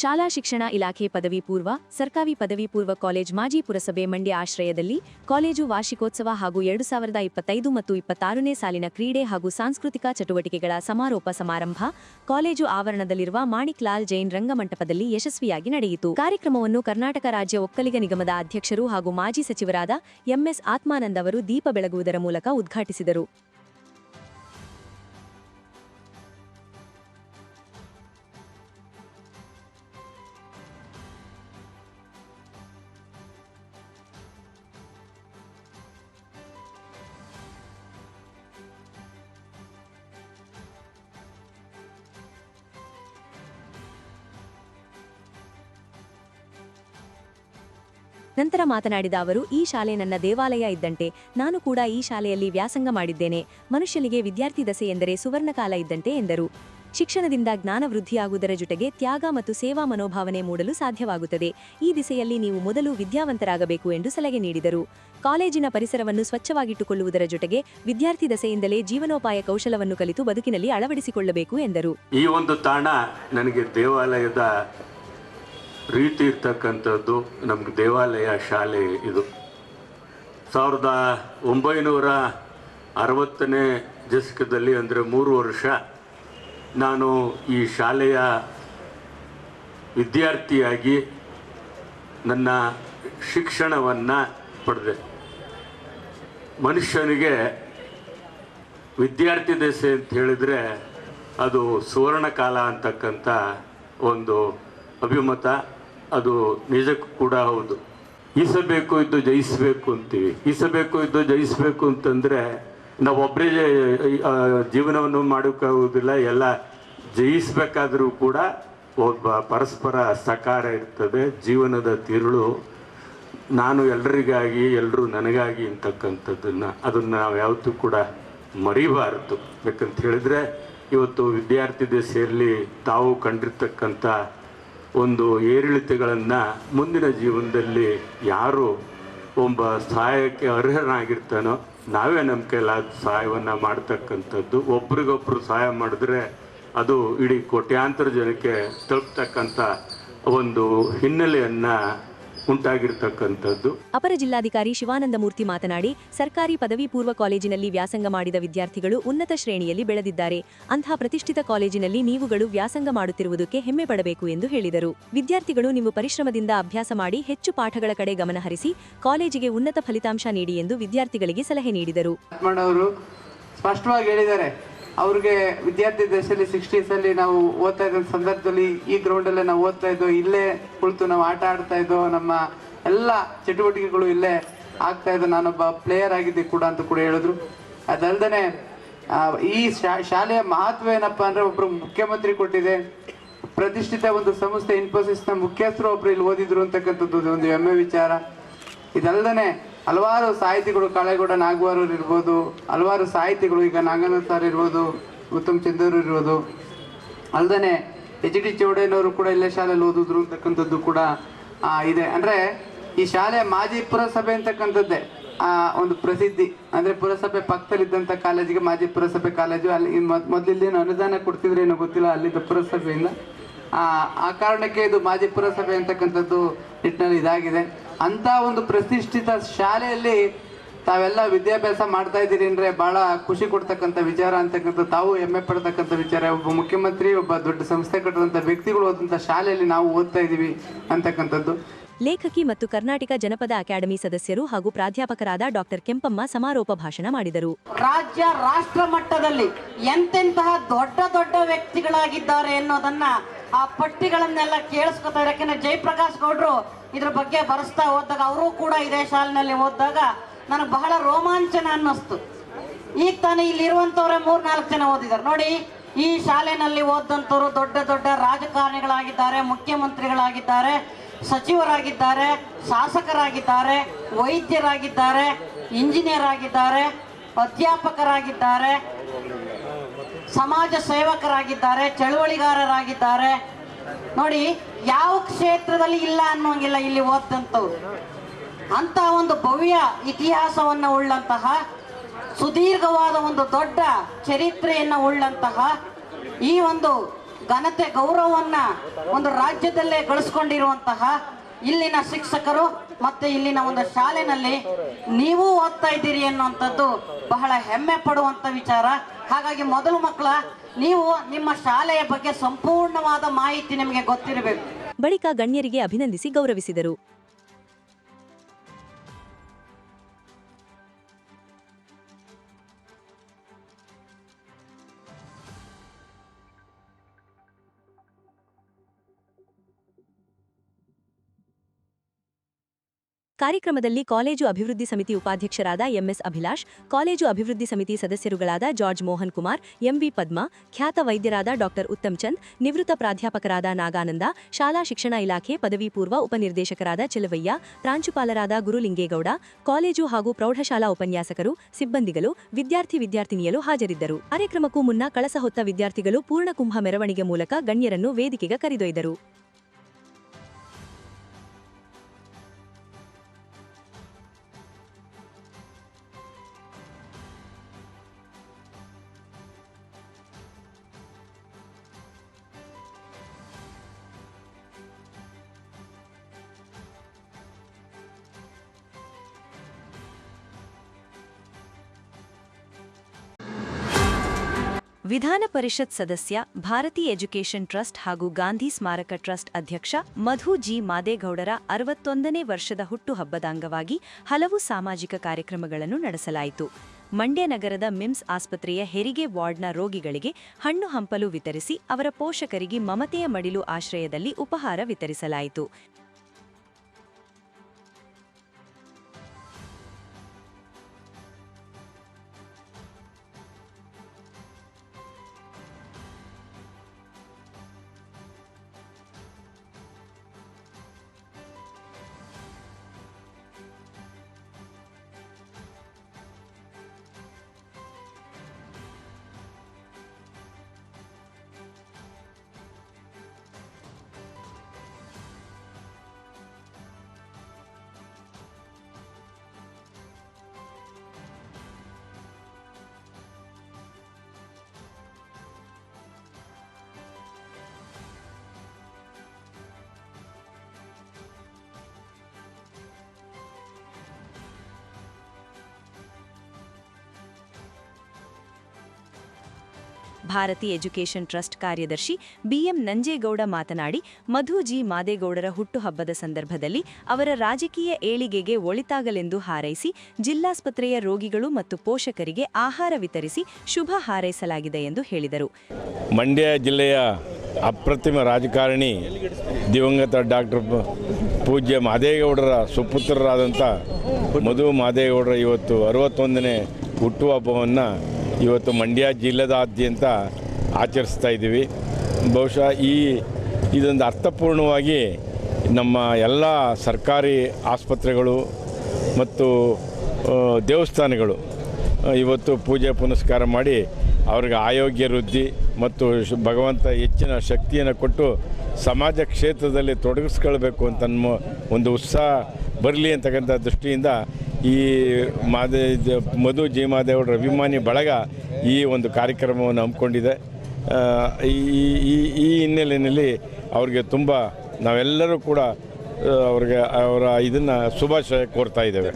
ಶಾಲಾ ಶಿಕ್ಷಣ ಇಲಾಖೆ ಪದವಿ ಪೂರ್ವ, ಸರ್ಕಾರಿ ಪದವಿ ಪೂರ್ವ ಕಾಲೇಜ್ ಮಾಜಿ ಪುರಸಭೆ ಮಂಡ್ಯ ಆಶ್ರಯದಲ್ಲಿ ಕಾಲೇಜು ವಾರ್ಷಿಕೋತ್ಸವ ಹಾಗೂ ಎರಡು ಸಾವಿರದ ಇಪ್ಪತ್ತೈದು ಮತ್ತು ಇಪ್ಪತ್ತಾರನೇ ಸಾಲಿನ ಕ್ರೀಡೆ ಹಾಗೂ ಸಾಂಸ್ಕೃತಿಕ ಚಟುವಟಿಕೆಗಳ ಸಮಾರೋಪ ಸಮಾರಂಭ ಕಾಲೇಜು ಆವರಣದಲ್ಲಿರುವ ಮಾಣಿಕ್ ಲಾಲ್ ಜೈನ್ ರಂಗಮಂಟಪದಲ್ಲಿ ಯಶಸ್ವಿಯಾಗಿ ನಡೆಯಿತು. ಕಾರ್ಯಕ್ರಮವನ್ನು ಕರ್ನಾಟಕ ರಾಜ್ಯ ಒಕ್ಕಲಿಗ ನಿಗಮದ ಅಧ್ಯಕ್ಷರು ಹಾಗೂ ಮಾಜಿ ಸಚಿವರಾದ ಎಂಎಸ್ ಆತ್ಮಾನಂದ್ ಅವರು ದೀಪ ಬೆಳಗುವುದರ ಮೂಲಕ ಉದ್ಘಾಟಿಸಿದರು. ನಂತರ ಮಾತನಾಡಿದ ಅವರು, ಈ ಶಾಲೆ ನನ್ನ ದೇವಾಲಯ ಇದ್ದಂತೆ ನಾನು ಕೂಡ ಈ ಶಾಲೆಯಲ್ಲಿ ವ್ಯಾಸಂಗ ಮಾಡಿದ್ದೇನೆ. ಮನುಷ್ಯನಿಗೆ ವಿದ್ಯಾರ್ಥಿ ದಸೆ ಎಂದರೆ ಸುವರ್ಣಕಾಲ ಇದ್ದಂತೆ ಎಂದರು. ಶಿಕ್ಷಣದಿಂದ ಜ್ಞಾನ ವೃದ್ಧಿಯಾಗುವುದರ ಜೊತೆಗೆ ತ್ಯಾಗ ಮತ್ತು ಸೇವಾ ಮನೋಭಾವನೆ ಮೂಡಲು ಸಾಧ್ಯವಾಗುತ್ತದೆ. ಈ ದಿಸೆಯಲ್ಲಿ ನೀವು ಮೊದಲು ವಿದ್ಯಾವಂತರಾಗಬೇಕು ಎಂದು ಸಲಹೆ ನೀಡಿದರು. ಕಾಲೇಜಿನ ಪರಿಸರವನ್ನು ಸ್ವಚ್ಛವಾಗಿಟ್ಟುಕೊಳ್ಳುವುದರ ಜೊತೆಗೆ ವಿದ್ಯಾರ್ಥಿ ದಸೆಯಿಂದಲೇ ಜೀವನೋಪಾಯ ಕೌಶಲವನ್ನು ಕಲಿತು ಬದುಕಿನಲ್ಲಿ ಅಳವಡಿಸಿಕೊಳ್ಳಬೇಕು ಎಂದರು. ಈ ಒಂದು ತಾಣ ನನಗೆ ದೇವಾಲಯದ ರೀತಿ ಇರ್ತಕ್ಕಂಥದ್ದು ನಮ್ಗೆ ದೇವಾಲಯ ಶಾಲೆ ಇದು. ಸಾವಿರದ ಒಂಬೈನೂರ ಅರವತ್ತನೇ ದಶಕದಲ್ಲಿ ಅಂದರೆ ಮೂರು ವರ್ಷ ನಾನು ಈ ಶಾಲೆಯ ವಿದ್ಯಾರ್ಥಿಯಾಗಿ ನನ್ನ ಶಿಕ್ಷಣವನ್ನು ಪಡೆದೆ. ಮನುಷ್ಯನಿಗೆ ವಿದ್ಯಾರ್ಥಿ ದೆಸೆ ಅಂತ ಹೇಳಿದರೆ ಅದು ಸುವರ್ಣ ಕಾಲ ಅಂತಕ್ಕಂಥ ಒಂದು ಅಭಿಮತ. ಅದು ನಿಜಕ್ಕೂ ಕೂಡ ಹೌದು. ಈಸಬೇಕು ಇದ್ದು ಜಯಿಸಬೇಕು ಅಂತೀವಿ. ಈಸಬೇಕು ಇದ್ದು ಜಯಿಸಬೇಕು ಅಂತಂದರೆ ನಾವು ಒಬ್ಬರೇ ಜೀವನವನ್ನು ಮಾಡೋಕ್ಕಾಗೋದಿಲ್ಲ ಎಲ್ಲ ಜಯಿಸಬೇಕಾದರೂ ಕೂಡ ಒಬ್ಬ ಪರಸ್ಪರ ಸಕಾರ ಇರ್ತದೆ. ಜೀವನದ ತಿರುಳು ನಾನು ಎಲ್ರಿಗಾಗಿ ಎಲ್ಲರೂ ನನಗಾಗಿ ಅಂತಕ್ಕಂಥದ್ದನ್ನು ಅದನ್ನು ನಾವು ಯಾವತ್ತೂ ಕೂಡ ಮರಿಬಾರದು. ಯಾಕಂತ ಹೇಳಿದ್ರೆ ಇವತ್ತು ವಿದ್ಯಾರ್ಥಿ ದಶೆಯಲ್ಲಿ ತಾವು ಕಂಡಿರ್ತಕ್ಕಂಥ ಒಂದು ಏರಿಳಿತಗಳನ್ನು ಮುಂದಿನ ಜೀವನದಲ್ಲಿ ಯಾರು ಒಬ್ಬ ಸಹಾಯಕ್ಕೆ ಅರ್ಹನಾಗಿರ್ತಾನೋ ನಾವೇ ನಮ್ಮ ಕೈಲಾದ ಸಹಾಯವನ್ನು ಮಾಡ್ತಕ್ಕಂಥದ್ದು. ಒಬ್ರಿಗೊಬ್ರು ಸಹಾಯ ಮಾಡಿದ್ರೆ ಅದು ಇಡೀ ಕೋಟ್ಯಾಂತರ ಜನಕ್ಕೆ ತಲುಪ್ತಕ್ಕಂಥ ಒಂದು ಹಿನ್ನೆಲೆಯನ್ನು ಉಂಟಾಗಿರ್ತಕ್ಕಂಥದ್ದು. ಅಪರ ಜಿಲ್ಲಾಧಿಕಾರಿ ಶಿವಾನಂದ ಮೂರ್ತಿ ಮಾತನಾಡಿ ಸರ್ಕಾರಿ ಪದವಿ ಪೂರ್ವ ಕಾಲೇಜಿನಲ್ಲಿ ವ್ಯಾಸಂಗ ಮಾಡಿದ ವಿದ್ಯಾರ್ಥಿಗಳು ಉನ್ನತ ಶ್ರೇಣಿಯಲ್ಲಿ ಬೆಳೆದಿದ್ದಾರೆ. ಅಂತಹ ಪ್ರತಿಷ್ಠಿತ ಕಾಲೇಜಿನಲ್ಲಿ ನೀವುಗಳು ವ್ಯಾಸಂಗ ಮಾಡುತ್ತಿರುವುದಕ್ಕೆ ಹೆಮ್ಮೆ ಪಡಬೇಕು ಎಂದು ಹೇಳಿದರು. ವಿದ್ಯಾರ್ಥಿಗಳು ನೀವು ಪರಿಶ್ರಮದಿಂದ ಅಭ್ಯಾಸ ಮಾಡಿ ಹೆಚ್ಚು ಪಾಠಗಳ ಕಡೆ ಗಮನಹರಿಸಿ ಕಾಲೇಜಿಗೆ ಉನ್ನತ ಫಲಿತಾಂಶ ನೀಡಿ ಎಂದು ವಿದ್ಯಾರ್ಥಿಗಳಿಗೆ ಸಲಹೆ ನೀಡಿದರು. ಸ್ಪಷ್ಟವಾಗಿ ಹೇಳಿದ್ದಾರೆ. ಅವ್ರಿಗೆ ವಿದ್ಯಾರ್ಥಿ ದಶೆಯಲ್ಲಿ ಸಿಕ್ಸ್ಟೀಸ್ ಅಲ್ಲಿ ನಾವು ಓದ್ತಾ ಇದ್ದ ಸಂದರ್ಭದಲ್ಲಿ ಈ ಗ್ರೌಂಡ್ ಅಲ್ಲೇ ನಾವು ಓದ್ತಾ ಇದ್ದೋ, ಇಲ್ಲೇ ಕುಳಿತು ನಾವು ಆಟ ಆಡ್ತಾ ಇದ್ದೋ, ನಮ್ಮ ಎಲ್ಲ ಚಟುವಟಿಕೆಗಳು ಇಲ್ಲೇ ಆಗ್ತಾ ಇದ್ದ ನಾನೊಬ್ಬ ಪ್ಲೇಯರ್ ಆಗಿದ್ದೆ ಕೂಡ ಅಂತ ಕೂಡ ಹೇಳಿದ್ರು. ಅದಲ್ದೇ ಈ ಶಾಲೆಯ ಮಹತ್ವ ಏನಪ್ಪಾ ಅಂದ್ರೆ ಒಬ್ರು ಮುಖ್ಯಮಂತ್ರಿ ಕೊಟ್ಟಿದೆ. ಪ್ರತಿಷ್ಠಿತ ಒಂದು ಸಂಸ್ಥೆ ಇನ್ಫೋಸಿಸ್ನ ಮುಖ್ಯಸ್ಥರು ಒಬ್ರು ಇಲ್ಲಿ ಓದಿದ್ರು ಅಂತಕ್ಕಂಥದ್ದು ಒಂದು ಹೆಮ್ಮೆ ವಿಚಾರ. ಇದಲ್ಲದೆ ಹಲವಾರು ಸಾಹಿತಿಗಳು ಕಾಳೆಗೌಡ ನಾಗವಾರರು ಇರ್ಬೋದು, ಹಲವಾರು ಸಾಹಿತಿಗಳು ಈಗ ನಾಗನಾಥ್ ಸರ್ ಇರ್ಬೋದು, ಉತ್ತಮ್ ಚಂದೂರು ಇರ್ಬೋದು. ಅಲ್ಲದೆ ಎಚ್ ಡಿ ಚೌಡಯ್ಯನವರು ಕೂಡ ಇಲ್ಲೇ ಶಾಲೆಯಲ್ಲಿ ಓದಿದ್ರು ಅಂತಕ್ಕಂಥದ್ದು ಕೂಡ ಇದೆ. ಅಂದರೆ ಈ ಶಾಲೆ ಮಾಜಿ ಪುರಸಭೆ ಅಂತಕ್ಕಂಥದ್ದೇ, ಆ, ಒಂದು ಪ್ರಸಿದ್ಧಿ. ಅಂದರೆ ಪುರಸಭೆ ಪಕ್ಕದಲ್ಲಿದ್ದಂಥ ಕಾಲೇಜಿಗೆ ಮಾಜಿ ಪುರಸಭೆ ಕಾಲೇಜು, ಅಲ್ಲಿ ಮೊದ್- ಮೊದ್ಲಿಲ್ಲೇನು ಅನುದಾನ ಕೊಡ್ತಿದ್ರೆ ಏನೋ ಗೊತ್ತಿಲ್ಲ ಅಲ್ಲಿದ್ದ ಪುರಸಭೆಯಿಂದ. ಆ ಕಾರಣಕ್ಕೆ ಇದು ಮಾಜಿ ಪುರಸಭೆ ಅಂತಕ್ಕಂಥದ್ದು ನಿಟ್ಟಿನಲ್ಲಿ ಇದಾಗಿದೆ. ಅಂತ ಒಂದು ಪ್ರತಿಷ್ಠಿತ ಶಾಲೆಯಲ್ಲಿ ತಾವೆಲ್ಲ ವಿದ್ಯಾಭ್ಯಾಸ ಮಾಡ್ತಾ ಇದ್ದೀರಿ ಅಂದ್ರೆ ಬಹಳ ಖುಷಿ ಕೊಡ್ತಕ್ಕಂಥ ವಿಚಾರ ಅಂತಕ್ಕಂಥ ತಾವು ಹೆಮ್ಮೆ ಪಡ್ತಕ್ಕಂಥ ವಿಚಾರ. ಒಬ್ಬ ಮುಖ್ಯಮಂತ್ರಿ ಒಬ್ಬ ದೊಡ್ಡ ಸಂಸ್ಥೆ ಕಟ್ಟಿದಂಥ ವ್ಯಕ್ತಿಗಳು ಓದಂಥ ಶಾಲೆಯಲ್ಲಿ ನಾವು ಓದ್ತಾ ಇದ್ದೀವಿ ಅಂತಕ್ಕಂಥದ್ದು. ಲೇಖಕಿ ಮತ್ತು ಕರ್ನಾಟಕ ಜನಪದ ಅಕಾಡೆಮಿ ಸದಸ್ಯರು ಹಾಗೂ ಪ್ರಾಧ್ಯಾಪಕರಾದ ಡಾಕ್ಟರ್ ಕೆಂಪಮ್ಮ ಸಮಾರೋಪ ಭಾಷಣ ಮಾಡಿದರು. ರಾಜ್ಯ ರಾಷ್ಟ್ರ ಮಟ್ಟದಲ್ಲಿ ಎಂತೆಂತಹ ದೊಡ್ಡ ದೊಡ್ಡ ವ್ಯಕ್ತಿಗಳಾಗಿದ್ದಾರೆ ಎನ್ನುವುದನ್ನ ಆ ಪಟ್ಟಿಗಳನ್ನೆಲ್ಲ ಕೇಳಿಸ್ಕೊತಾರೆ ಯಾಕೆಂದ್ರೆ ಜಯಪ್ರಕಾಶ್ ಗೌಡ್ರು ಇದ್ರ ಬಗ್ಗೆ ಬರೆಸ್ತಾ ಹೋದಾಗ ಅವರು ಕೂಡ ಇದೇ ಶಾಲಿನಲ್ಲಿ ಓದಿದಾಗ ನನಗೆ ಬಹಳ ರೋಮಾಂಚನ ಅನ್ನಿಸ್ತು. ಈಗ ತಾನೇ ಇಲ್ಲಿ ಇರುವಂತವ್ರೆ ಮೂರ್ ನಾಲ್ಕು ಜನ ಓದಿದ್ದಾರೆ. ನೋಡಿ, ಈ ಶಾಲೆನಲ್ಲಿ ಓದಂತವ್ರು ದೊಡ್ಡ ದೊಡ್ಡ ರಾಜಕಾರಣಿಗಳಾಗಿದ್ದಾರೆ, ಮುಖ್ಯಮಂತ್ರಿಗಳಾಗಿದ್ದಾರೆ, ಸಚಿವರಾಗಿದ್ದಾರೆ, ಶಾಸಕರಾಗಿದ್ದಾರೆ, ವೈದ್ಯರಾಗಿದ್ದಾರೆ ಇಂಜಿನಿಯರ್ ಆಗಿದ್ದಾರೆ ಅಧ್ಯಾಪಕರಾಗಿದ್ದಾರೆ, ಸಮಾಜ ಸೇವಕರಾಗಿದ್ದಾರೆ, ಚಳುವಳಿಗಾರರಾಗಿದ್ದಾರೆ ನೋಡಿ, ಯಾವ ಕ್ಷೇತ್ರದಲ್ಲಿ ಇಲ್ಲ ಅನ್ನೋಂಗಿಲ್ಲ ಇಲ್ಲಿ ಓದಂತವ್ರು ಅಂತ ಒಂದು ಭವ್ಯ ಇತಿಹಾಸವನ್ನು ಉಳ್ಳಂತಹ, ಸುದೀರ್ಘವಾದ ಒಂದು ದೊಡ್ಡ ಚರಿತ್ರೆಯನ್ನು ಉಳ್ಳಂತಹ ಈ ಒಂದು ಘನತೆ ಗೌರವವನ್ನ ಒಂದು ರಾಜ್ಯದಲ್ಲೇ ಗಳಿಸ್ಕೊಂಡಿರುವಂತಹ ಇಲ್ಲಿನ ಶಿಕ್ಷಕರು ಮತ್ತೆ ಇಲ್ಲಿನ ಒಂದು ಶಾಲೆನಲ್ಲಿ ನೀವು ಓದ್ತಾ ಇದ್ದೀರಿ ಅನ್ನುವಂಥದ್ದು ಬಹಳ ಹೆಮ್ಮೆ ಪಡುವಂತ ವಿಚಾರ. ಹಾಗಾಗಿ ಮೊದಲು ಮಕ್ಕಳ ನೀವು ನಿಮ್ಮ ಶಾಲೆಯ ಬಗ್ಗೆ ಸಂಪೂರ್ಣವಾದ ಮಾಹಿತಿ ನಿಮಗೆ ಗೊತ್ತಿರಬೇಕು. ಬಳಿಕ ಗಣ್ಯರಿಗೆ ಅಭಿನಂದಿಸಿ ಗೌರವಿಸಿದರು. ಕಾರ್ಯಕ್ರಮದಲ್ಲಿ ಕಾಲೇಜು ಅಭಿವೃದ್ಧಿ ಸಮಿತಿ ಉಪಾಧ್ಯಕ್ಷರಾದ ಎಂಎಸ್ ಅಭಿಲಾಷ್, ಕಾಲೇಜು ಅಭಿವೃದ್ಧಿ ಸಮಿತಿ ಸದಸ್ಯರುಗಳಾದ George Mohan Kumar M V Padma, ಖ್ಯಾತ ವೈದ್ಯರಾದ ಡಾಕ್ಟರ್ ಉತ್ತಮ್ ಚಂದ್, ನಿವೃತ್ತ ಪ್ರಾಧ್ಯಾಪಕರಾದ ನಾಗಾನಂದ, ಶಾಲಾ ಶಿಕ್ಷಣ ಇಲಾಖೆ ಪದವಿ ಪೂರ್ವ ಉಪನಿರ್ದೇಶಕರಾದ ಚೆಲುವಯ್ಯ, ಪ್ರಾಂಶುಪಾಲರಾದ ಗುರುಲಿಂಗೇಗೌಡ, ಕಾಲೇಜು ಹಾಗೂ ಪ್ರೌಢಶಾಲಾ ಉಪನ್ಯಾಸಕರು, ಸಿಬ್ಬಂದಿಗಳು, ವಿದ್ಯಾರ್ಥಿ ವಿದ್ಯಾರ್ಥಿನಿಯರು ಹಾಜರಿದ್ದರು. ಕಾರ್ಯಕ್ರಮಕ್ಕೂ ಮುನ್ನ ಕಳಸ ಹೊತ್ತ ವಿದ್ಯಾರ್ಥಿಗಳು ಪೂರ್ಣಕುಂಭ ಮೆರವಣಿಗೆ ಮೂಲಕ ಗಣ್ಯರನ್ನು ವೇದಿಕೆಗೆ ಕರೆದೊಯ್ದರು. ವಿಧಾನ ಪರಿಷತ್ ಸದಸ್ಯ, ಭಾರತಿ ಎಜುಕೇಷನ್ ಟ್ರಸ್ಟ್ ಹಾಗೂ ಗಾಂಧಿ ಸ್ಮಾರಕ ಟ್ರಸ್ಟ್ ಅಧ್ಯಕ್ಷ ಮಧು ಜಿ. ಮಾದೇಗೌಡರ ಅರವತ್ತೊಂದನೇ ವರ್ಷದ ಹುಟ್ಟುಹಬ್ಬದ ಅಂಗವಾಗಿ ಹಲವು ಸಾಮಾಜಿಕ ಕಾರ್ಯಕ್ರಮಗಳನ್ನು ನಡೆಸಲಾಯಿತು. ಮಂಡ್ಯ ನಗರದ ಮಿಮ್ಸ್ ಆಸ್ಪತ್ರೆಯ ಹೆರಿಗೆ ವಾರ್ಡ್ನ ರೋಗಿಗಳಿಗೆ ಹಣ್ಣು ಹಂಪಲು ವಿತರಿಸಿ ಅವರ ಪೋಷಕರಿಗೆ ಮಮತೆಯ ಮಡಿಲು ಆಶ್ರಯದಲ್ಲಿ ಉಪಹಾರ ವಿತರಿಸಲಾಯಿತು. ಭಾರತಿ ಎಜುಕೇಷನ್ ಟ್ರಸ್ಟ್ ಕಾರ್ಯದರ್ಶಿ ಬಿಎಂ ನಂಜೇಗೌಡ ಮಾತನಾಡಿ, ಮಧುಜಿ ಮಾದೇಗೌಡರ ಹುಟ್ಟುಹಬ್ಬದ ಸಂದರ್ಭದಲ್ಲಿ ಅವರ ರಾಜಕೀಯ ಏಳಿಗೆಗೆ ಒಳಿತಾಗಲೆಂದು ಹಾರೈಸಿ, ಜಿಲ್ಲಾಸ್ಪತ್ರೆಯ ರೋಗಿಗಳು ಮತ್ತು ಪೋಷಕರಿಗೆ ಆಹಾರ ವಿತರಿಸಿ ಶುಭ ಹಾರೈಸಲಾಗಿದೆ ಎಂದು ಹೇಳಿದರು. ಮಂಡ್ಯ ಜಿಲ್ಲೆಯ ಅಪ್ರತಿಮ ರಾಜಕಾರಣಿ ದಿವಂಗತ ಡಾಕ್ಟರ್ ಪೂಜ್ಯ ಮಾದೇಗೌಡರ ಸುಪುತ್ರರಾದಂಥ ಮಧು ಮಾದೇಗೌಡರ ಇವತ್ತು ಅರವತ್ತೊಂದನೇ ಹುಟ್ಟುಹಬ್ಬವನ್ನು ಇವತ್ತು ಮಂಡ್ಯ ಜಿಲ್ಲೆದಾದ್ಯಂತ ಆಚರಿಸ್ತಾ ಇದ್ದೀವಿ. ಬಹುಶಃ ಈ ಇದೊಂದು ಅರ್ಥಪೂರ್ಣವಾಗಿ ನಮ್ಮ ಎಲ್ಲ ಸರ್ಕಾರಿ ಆಸ್ಪತ್ರೆಗಳು ಮತ್ತು ದೇವಸ್ಥಾನಗಳು ಇವತ್ತು ಪೂಜೆ ಪುನಸ್ಕಾರ ಮಾಡಿ ಅವ್ರಿಗೆ ಆಯೋಗ್ಯ ವೃದ್ಧಿ ಮತ್ತು ಭಗವಂತ ಹೆಚ್ಚಿನ ಶಕ್ತಿಯನ್ನು ಕೊಟ್ಟು ಸಮಾಜ ಕ್ಷೇತ್ರದಲ್ಲಿ ತೊಡಗಿಸ್ಕೊಳ್ಬೇಕು ಅಂತ ಒಂದು ಉತ್ಸಾಹ ಬರಲಿ ಅಂತಕ್ಕಂಥ ದೃಷ್ಟಿಯಿಂದ ಈ ಮಾದೇ ಮಧು ಜಿ ಮಾದೇವರ ಅಭಿಮಾನಿ ಬಳಗ ಈ ಒಂದು ಕಾರ್ಯಕ್ರಮವನ್ನು ಹಮ್ಮಿಕೊಂಡಿದೆ. ಈ, ಈ- ಈ ಹಿನ್ನೆಲೆಯಲ್ಲಿ ಅವ್ರಿಗೆ ತುಂಬ ನಾವೆಲ್ಲರೂ ಕೂಡ ಅವ್ರಿಗೆ, ಅವರ ಇದನ್ನ ಶುಭಾಶಯ ಕೋರ್ತಾ ಇದ್ದೇವೆ.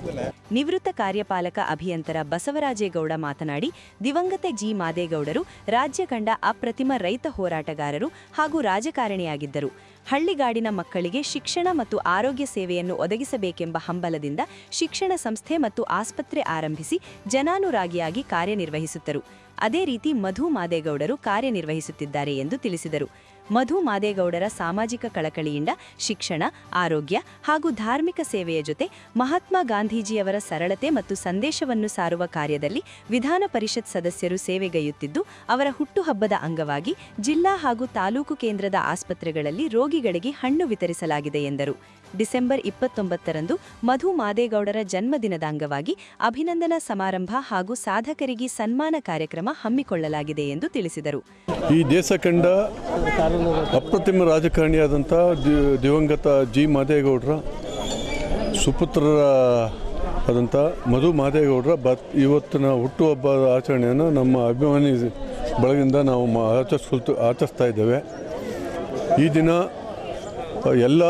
ನಿವೃತ್ತ ಕಾರ್ಯಪಾಲಕ ಅಭಿಯಂತರ ಬಸವರಾಜೇಗೌಡ ಮಾತನಾಡಿ, ದಿವಂಗತ ಜಿ ಮಾದೇಗೌಡರು ರಾಜ್ಯ ಕಂಡ ಅಪ್ರತಿಮ ರೈತ ಹೋರಾಟಗಾರರು ಹಾಗೂ ರಾಜಕಾರಣಿಯಾಗಿದ್ದರು. ಹಳ್ಳಿಗಾಡಿನ ಮಕ್ಕಳಿಗೆ ಶಿಕ್ಷಣ ಮತ್ತು ಆರೋಗ್ಯ ಸೇವೆಯನ್ನು ಒದಗಿಸಬೇಕೆಂಬ ಹಂಬಲದಿಂದ ಶಿಕ್ಷಣ ಸಂಸ್ಥೆ ಮತ್ತು ಆಸ್ಪತ್ರೆ ಆರಂಭಿಸಿ ಜನಾನುರಾಗಿಯಾಗಿ ಕಾರ್ಯನಿರ್ವಹಿಸುತ್ತರು. ಅದೇ ರೀತಿ ಮಧು ಮಾದೇಗೌಡರು ಕಾರ್ಯನಿರ್ವಹಿಸುತ್ತಿದ್ದಾರೆ ಎಂದು ತಿಳಿಸಿದರು. ಮಧು ಮಾದೇಗೌಡರ ಸಾಮಾಜಿಕ ಕಳಕಳಿಯಿಂದ ಶಿಕ್ಷಣ, ಆರೋಗ್ಯ ಹಾಗೂ ಧಾರ್ಮಿಕ ಸೇವೆಯ ಜೊತೆ ಮಹಾತ್ಮ ಗಾಂಧೀಜಿಯವರ ಸರಳತೆ ಮತ್ತು ಸಂದೇಶವನ್ನು ಸಾರುವ ಕಾರ್ಯದಲ್ಲಿ ವಿಧಾನ ಪರಿಷತ್ ಸದಸ್ಯರು ಸೇವೆಗೈಯುತ್ತಿದ್ದು ಅವರ ಹುಟ್ಟುಹಬ್ಬದ ಅಂಗವಾಗಿ ಜಿಲ್ಲಾ ಹಾಗೂ ತಾಲೂಕು ಕೇಂದ್ರದ ಆಸ್ಪತ್ರೆಗಳಲ್ಲಿ ರೋಗಿಗಳಿಗೆ ಹಣ್ಣು ವಿತರಿಸಲಾಗಿದೆ ಎಂದರು. ಡಿಸೆಂಬರ್ ಇಪ್ಪತ್ತೊಂಬತ್ತರಂದು ಮಧು ಮಾದೇಗೌಡರ ಜನ್ಮದಿನದ ಅಂಗವಾಗಿ ಅಭಿನಂದನಾ ಸಮಾರಂಭ ಹಾಗೂ ಸಾಧಕರಿಗೆ ಸನ್ಮಾನ ಕಾರ್ಯಕ್ರಮ ಹಮ್ಮಿಕೊಳ್ಳಲಾಗಿದೆ ಎಂದು ತಿಳಿಸಿದರು. ಈ ದೇಶ ಕಂಡ ಅಪ್ರತಿಮ ರಾಜಕಾರಣಿಯಾದಂಥ ದಿವಂಗತ ಜಿ ಮಾದೇಗೌಡರ, ಸುಪುತ್ರರ ಆದಂಥ ಮಧು ಮಾದೇಗೌಡರ, ಬತ್, ಇವತ್ತಿನ ಹುಟ್ಟುಹಬ್ಬದ ಆಚರಣೆಯನ್ನು ನಮ್ಮ ಅಭಿಮಾನಿ ಬಳಗಿಂದ ನಾವು ಆಚರಿಸ್ಕೊಳ್ತು, ಆಚರಿಸ್ತಾ ಇದ್ದೇವೆ. ಈ ದಿನ ಎಲ್ಲ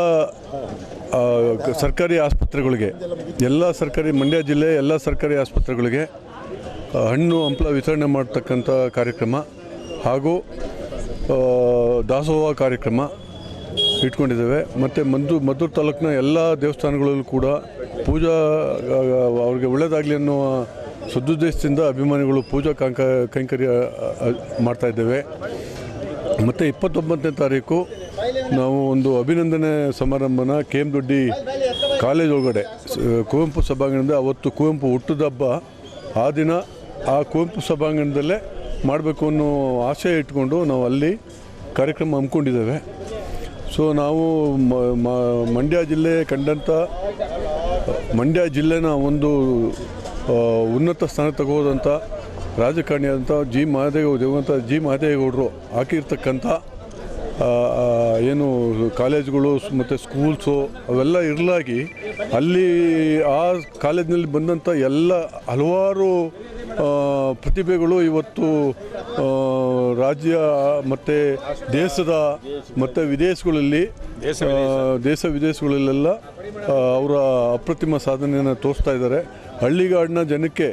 ಸರ್ಕಾರಿ ಆಸ್ಪತ್ರೆಗಳಿಗೆ, ಎಲ್ಲ ಸರ್ಕಾರಿ, ಮಂಡ್ಯ ಜಿಲ್ಲೆ ಎಲ್ಲ ಸರ್ಕಾರಿ ಆಸ್ಪತ್ರೆಗಳಿಗೆ ಹಣ್ಣು, ಹಂಪಲ ವಿತರಣೆ ಮಾಡ್ತಕ್ಕಂಥ ಕಾರ್ಯಕ್ರಮ ಹಾಗೂ ದಾಸೋಹ ಕಾರ್ಯಕ್ರಮ ಇಟ್ಕೊಂಡಿದ್ದೇವೆ. ಮತ್ತು ಮಂದು, ಮದ್ದೂರು ತಾಲೂಕಿನ ಎಲ್ಲ ದೇವಸ್ಥಾನಗಳಲ್ಲೂ ಕೂಡ ಪೂಜಾ ಅವ್ರಿಗೆ ಒಳ್ಳೆಯದಾಗಲಿ ಅನ್ನೋ ಸದುದ್ದೇಶದಿಂದ ಅಭಿಮಾನಿಗಳು ಪೂಜಾ ಕಾಂಕ, ಕೈಂಕರ್ಯ ಮಾಡ್ತಾಯಿದ್ದೇವೆ ಮತ್ತು ಇಪ್ಪತ್ತೊಂಬತ್ತನೇ ತಾರೀಕು ನಾವು ಒಂದು ಅಭಿನಂದನೆ ಸಮಾರಂಭನ ಕೆ ಎಂ ದೊಡ್ಡಿ ಕಾಲೇಜ್ ಒಳಗಡೆ. ಕುವೆಂಪು ಸಭಾಂಗಣದ ಅವತ್ತು ಕುವೆಂಪು ಹುಟ್ಟದ ಹಬ್ಬ. ಆ ದಿನ ಆ ಕುವೆಂಪು ಸಭಾಂಗಣದಲ್ಲೇ ಮಾಡಬೇಕು ಅನ್ನೋ ಆಶಯ ಇಟ್ಕೊಂಡು ನಾವು ಅಲ್ಲಿ ಕಾರ್ಯಕ್ರಮ ಹಮ್ಮಿಕೊಂಡಿದ್ದೇವೆ. ಸೊ ನಾವು ಮಂಡ್ಯ ಜಿಲ್ಲೆ ಕಂಡಂಥ, ಮಂಡ್ಯ ಜಿಲ್ಲೆನ ಒಂದು ಉನ್ನತ ಸ್ಥಾನ ತಗೋದಂಥ ರಾಜಕಾರಣಿಯಾದಂಥ ಜಿ ಮಹದೇವ, ದೇವಂತ ಜಿ ಮಹದೇವಗೌಡರು ಹಾಕಿರ್ತಕ್ಕಂಥ ಏನು ಕಾಲೇಜುಗಳು ಮತ್ತು ಸ್ಕೂಲ್ಸು ಅವೆಲ್ಲ ಇರಲಾಗಿ ಅಲ್ಲಿ ಆ ಕಾಲೇಜಿನಲ್ಲಿ ಬಂದಂಥ ಎಲ್ಲ ಹಲವಾರು ಪ್ರತಿಭೆಗಳು ಇವತ್ತು ರಾಜ್ಯ ಮತ್ತು ದೇಶದ ಮತ್ತು ವಿದೇಶಗಳಲ್ಲಿ ದೇಶ ವಿದೇಶಗಳಲ್ಲೆಲ್ಲ ಅವರ ಅಪ್ರತಿಮ ಸಾಧನೆಯನ್ನು ತೋರಿಸ್ತಾ ಇದ್ದಾರೆ. ಹಳ್ಳಿಗಾಡಿನ ಜನಕ್ಕೆ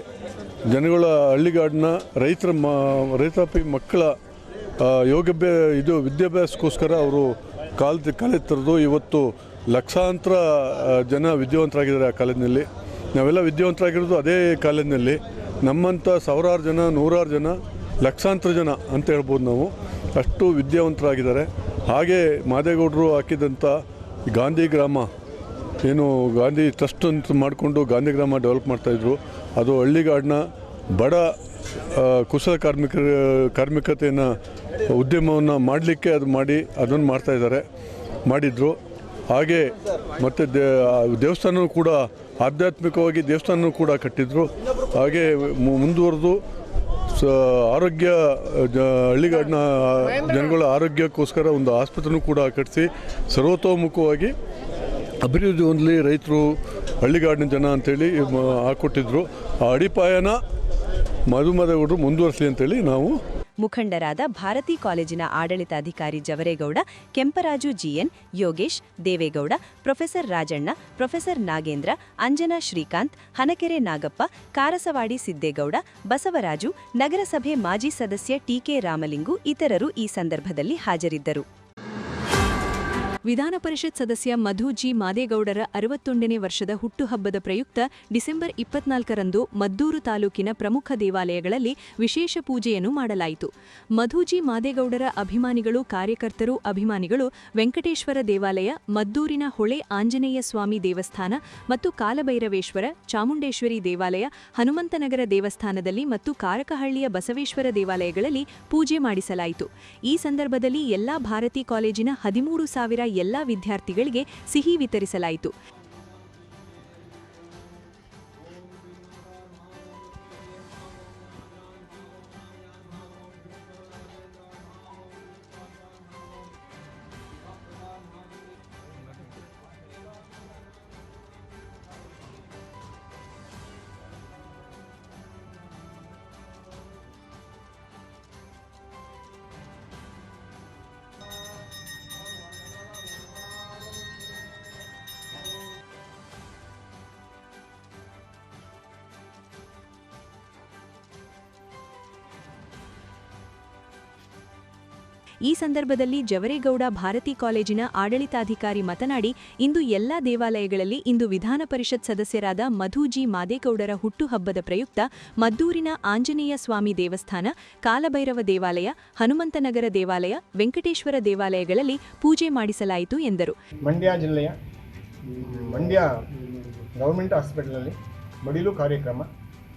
ಜನಗಳ ಹಳ್ಳಿಗಾಡಿನ ರೈತರ ಮ ರೈತಾಪಿ ಮಕ್ಕಳ ಯೋಗಾಭ್ಯ ಇದು ವಿದ್ಯಾಭ್ಯಾಸಕ್ಕೋಸ್ಕರ ಅವರು ಕಾಲ ಕಾಲೇಜ್ ತೆರೆದು ಇವತ್ತು ಲಕ್ಷಾಂತರ ಜನ ವಿದ್ಯಾವಂತರಾಗಿದ್ದಾರೆ ಆ ಕಾಲೇಜಿನಲ್ಲಿ. ನಾವೆಲ್ಲ ವಿದ್ಯಾವಂತರಾಗಿರೋದು ಅದೇ ಕಾಲೇಜಿನಲ್ಲಿ. ನಮ್ಮಂಥ ಸಾವಿರಾರು ಜನ, ನೂರಾರು ಜನ, ಲಕ್ಷಾಂತರ ಜನ ಅಂತ ಹೇಳ್ಬೋದು ನಾವು. ಅಷ್ಟು ವಿದ್ಯಾವಂತರಾಗಿದ್ದಾರೆ. ಹಾಗೆ ಮಾದೇಗೌಡರು ಹಾಕಿದಂಥ ಗಾಂಧಿ ಗ್ರಾಮ, ಏನು ಗಾಂಧಿ ಟ್ರಸ್ಟ್ ಅಂತ ಮಾಡಿಕೊಂಡು ಗಾಂಧಿ ಗ್ರಾಮ ಡೆವಲಪ್ ಮಾಡ್ತಾಯಿದ್ರು ಅದು ಹಳ್ಳಿಗಾಡಿನ ಬಡ ಕುಶಲ ಕಾರ್ಮಿಕರ ಕಾರ್ಮಿಕತೆಯನ್ನು, ಉದ್ಯಮವನ್ನು ಮಾಡಲಿಕ್ಕೆ ಅದು ಮಾಡಿ, ಅದನ್ನು ಮಾಡ್ತಾಯಿದ್ದಾರೆ ಮಾಡಿದರು. ಹಾಗೆ ಮತ್ತು ದೇ ದೇವಸ್ಥಾನವೂ ಕೂಡ ಆಧ್ಯಾತ್ಮಿಕವಾಗಿ ದೇವಸ್ಥಾನವೂ ಕೂಡ ಕಟ್ಟಿದರು. ಹಾಗೆ ಮುಂದುವರೆದು ಸ, ಆರೋಗ್ಯ ಹಳ್ಳಿಗಾಡಿನ ಜನಗಳ ಆರೋಗ್ಯಕ್ಕೋಸ್ಕರ ಒಂದು ಆಸ್ಪತ್ರೆನೂ ಕೂಡ ಕಟ್ಟಿಸಿ ಸರ್ವತೋಮುಖವಾಗಿ ಅಭಿವೃದ್ಧಿ ಹೊಂದಲಿ ರೈತರು, ಹಳ್ಳಿಗಾಡಿನ ಜನ ಅಂತೇಳಿ, ಮ- ಹಾಕ್ಕೊಟ್ಟಿದ್ರು ಆ ಅಡಿಪಾಯನ ಮಧುಮದೇಗೌಡರು ಮುಂದುವರಿಸಲಿ ಅಂತೇಳಿ ನಾವು ಮುಖಂಡರಾದ ಭಾರತಿ ಕಾಲೇಜಿನ ಆಡಳಿತಾಧಿಕಾರಿ Javaregowda, Kemparaju G N, Yogesh Devegowda, professor Rajanna, professor Nagendra, Anjana Srikanth, Hanakere Nagappa, Karasavadi Siddegowda, Basavaraju, ನಗರಸಭೆ ಮಾಜಿ ಸದಸ್ಯ ಟಿಕೆ ರಾಮಲಿಂಗು ಇತರರು ಈ ಸಂದರ್ಭದಲ್ಲಿ ಹಾಜರಿದ್ದರು. ವಿಧಾನ ಪರಿಷತ್ ಸದಸ್ಯ ಮಧು ಜಿ. ಮಾದೇಗೌಡರ ಅರವತ್ತೊಂದನೇ ವರ್ಷದ ಹುಟ್ಟುಹಬ್ಬದ ಪ್ರಯುಕ್ತ ಡಿಸೆಂಬರ್ ಇಪ್ಪತ್ನಾಲ್ಕರಂದು ಮದ್ದೂರು ತಾಲೂಕಿನ ಪ್ರಮುಖ ದೇವಾಲಯಗಳಲ್ಲಿ ವಿಶೇಷ ಪೂಜೆಯನ್ನು ಮಾಡಲಾಯಿತು. ಮಧುಜಿ ಮಾದೇಗೌಡರ ಅಭಿಮಾನಿಗಳು, ಕಾರ್ಯಕರ್ತರು, ಅಭಿಮಾನಿಗಳು ವೆಂಕಟೇಶ್ವರ ದೇವಾಲಯ, ಮದ್ದೂರಿನ ಹೊಳೆ ಆಂಜನೇಯ ಸ್ವಾಮಿ ದೇವಸ್ಥಾನ ಮತ್ತು ಕಾಲಭೈರವೇಶ್ವರ, ಚಾಮುಂಡೇಶ್ವರಿ ದೇವಾಲಯ, ಹನುಮಂತನಗರ ದೇವಸ್ಥಾನದಲ್ಲಿ ಮತ್ತು ಕಾರಕಹಳ್ಳಿಯ ಬಸವೇಶ್ವರ ದೇವಾಲಯಗಳಲ್ಲಿ ಪೂಜೆ ಮಾಡಿಸಲಾಯಿತು. ಈ ಸಂದರ್ಭದಲ್ಲಿ ಎಲ್ಲಾ ಭಾರತಿ ಕಾಲೇಜಿನ ಹದಿಮೂರು ಸಾವಿರ ಎಲ್ಲಾ ವಿದ್ಯಾರ್ಥಿಗಳಿಗೆ ಸಿಹಿ ವಿತರಿಸಲಾಯಿತು. ಈ ಸಂದರ್ಭದಲ್ಲಿ ಜವರೇಗೌಡ ಭಾರತಿ ಕಾಲೇಜಿನ ಆಡಳಿತಾಧಿಕಾರಿ ಮಾತನಾಡಿ, ಇಂದು ಎಲ್ಲಾ ದೇವಾಲಯಗಳಲ್ಲಿ ಇಂದು ವಿಧಾನ ಪರಿಷತ್ ಸದಸ್ಯರಾದ ಮಧುಜಿ ಮಾದೇಗೌಡರ ಹುಟ್ಟುಹಬ್ಬದ ಪ್ರಯುಕ್ತ ಮದ್ದೂರಿನ ಆಂಜನೇಯ ಸ್ವಾಮಿ ದೇವಸ್ಥಾನ, ಕಾಲಭೈರವ ದೇವಾಲಯ, ಹನುಮಂತನಗರ ದೇವಾಲಯ, ವೆಂಕಟೇಶ್ವರ ದೇವಾಲಯಗಳಲ್ಲಿ ಪೂಜೆ ಮಾಡಿಸಲಾಯಿತು ಎಂದರು. ಮಂಡ್ಯ ಜಿಲ್ಲೆಯ ಮಂಡ್ಯ ಗೌರ್ಮೆಂಟ್ ಮಡಿಲು ಕಾರ್ಯಕ್ರಮ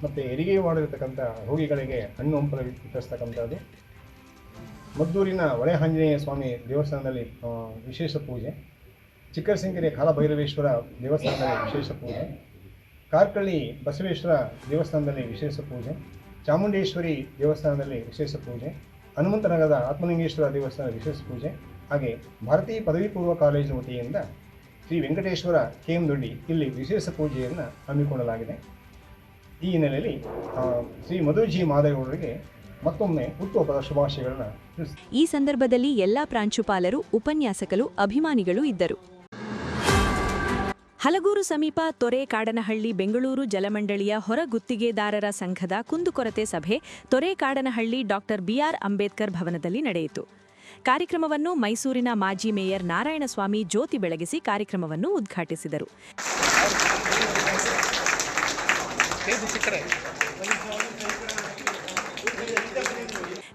ಮತ್ತು ಹೆರಿಗೆ ಮಾಡಿರತಕ್ಕಂಥ ರೋಗಿಗಳಿಗೆ ಹಣ್ಣು ಹಂಪಲ ವಿತರಿಸ್ತಕ್ಕಂಥದ್ದು. ಮದ್ದೂರಿನ ಒಳೆ ಆಂಜನೇಯ ಸ್ವಾಮಿ ದೇವಸ್ಥಾನದಲ್ಲಿ ವಿಶೇಷ ಪೂಜೆ. ಚಿಕ್ಕರಸಿಂಗೆರೆ ಕಾಲಭೈರವೇಶ್ವರ ದೇವಸ್ಥಾನದಲ್ಲಿ ವಿಶೇಷ ಪೂಜೆ. ಕಾರ್ಕಳ್ಳಿ ಬಸವೇಶ್ವರ ದೇವಸ್ಥಾನದಲ್ಲಿ ವಿಶೇಷ ಪೂಜೆ. ಚಾಮುಂಡೇಶ್ವರಿ ದೇವಸ್ಥಾನದಲ್ಲಿ ವಿಶೇಷ ಪೂಜೆ. ಹನುಮಂತನಗರದ ಆತ್ಮಲಿಂಗೇಶ್ವರ ದೇವಸ್ಥಾನ ವಿಶೇಷ ಪೂಜೆ. ಹಾಗೆ ಭಾರತೀಯ ಪದವಿ ಪೂರ್ವ ಕಾಲೇಜು ವತಿಯಿಂದ ಶ್ರೀ ವೆಂಕಟೇಶ್ವರ ಕೆ ಎಂ ದೊಡ್ಡಿ ಇಲ್ಲಿ ವಿಶೇಷ ಪೂಜೆಯನ್ನು ಹಮ್ಮಿಕೊಳ್ಳಲಾಗಿದೆ. ಈ ಹಿನ್ನೆಲೆಯಲ್ಲಿ ಶ್ರೀ ಮಧುಜಿ ಮಾದೇವರಿಗೆ ಮತ್ತೊಮ್ಮೆ ಹುಟ್ಟುಹಬ್ಬದ ಶುಭಾಶಯಗಳನ್ನು ಈ ಸಂದರ್ಭದಲ್ಲಿ ಎಲ್ಲಾ ಪ್ರಾಂಶುಪಾಲರು ಉಪನ್ಯಾಸಕರು ಅಭಿಮಾನಿಗಳು ಇದ್ದರು ಹಲಗೂರು ಸಮೀಪ ತೊರೆ ಕಾಡನಹಳ್ಳಿ ಬೆಂಗಳೂರು ಜಲಮಂಡಳಿಯ ಹೊರಗುತ್ತಿಗೆದಾರರ ಸಂಘದ ಕುಂದುಕೊರತೆ ಸಭೆ ತೊರೆ ಕಾಡನಹಳ್ಳಿ ಡಾಕ್ಟರ್ ಬಿಆರ್ ಅಂಬೇಡ್ಕರ್ ಭವನದಲ್ಲಿ ನಡೆಯಿತು ಕಾರ್ಯಕ್ರಮವನ್ನು ಮೈಸೂರಿನ ಮಾಜಿ ಮೇಯರ್ ನಾರಾಯಣಸ್ವಾಮಿ ಜ್ಯೋತಿ ಬೆಳಗಿಸಿ ಕಾರ್ಯಕ್ರಮವನ್ನು ಉದ್ಘಾಟಿಸಿದರು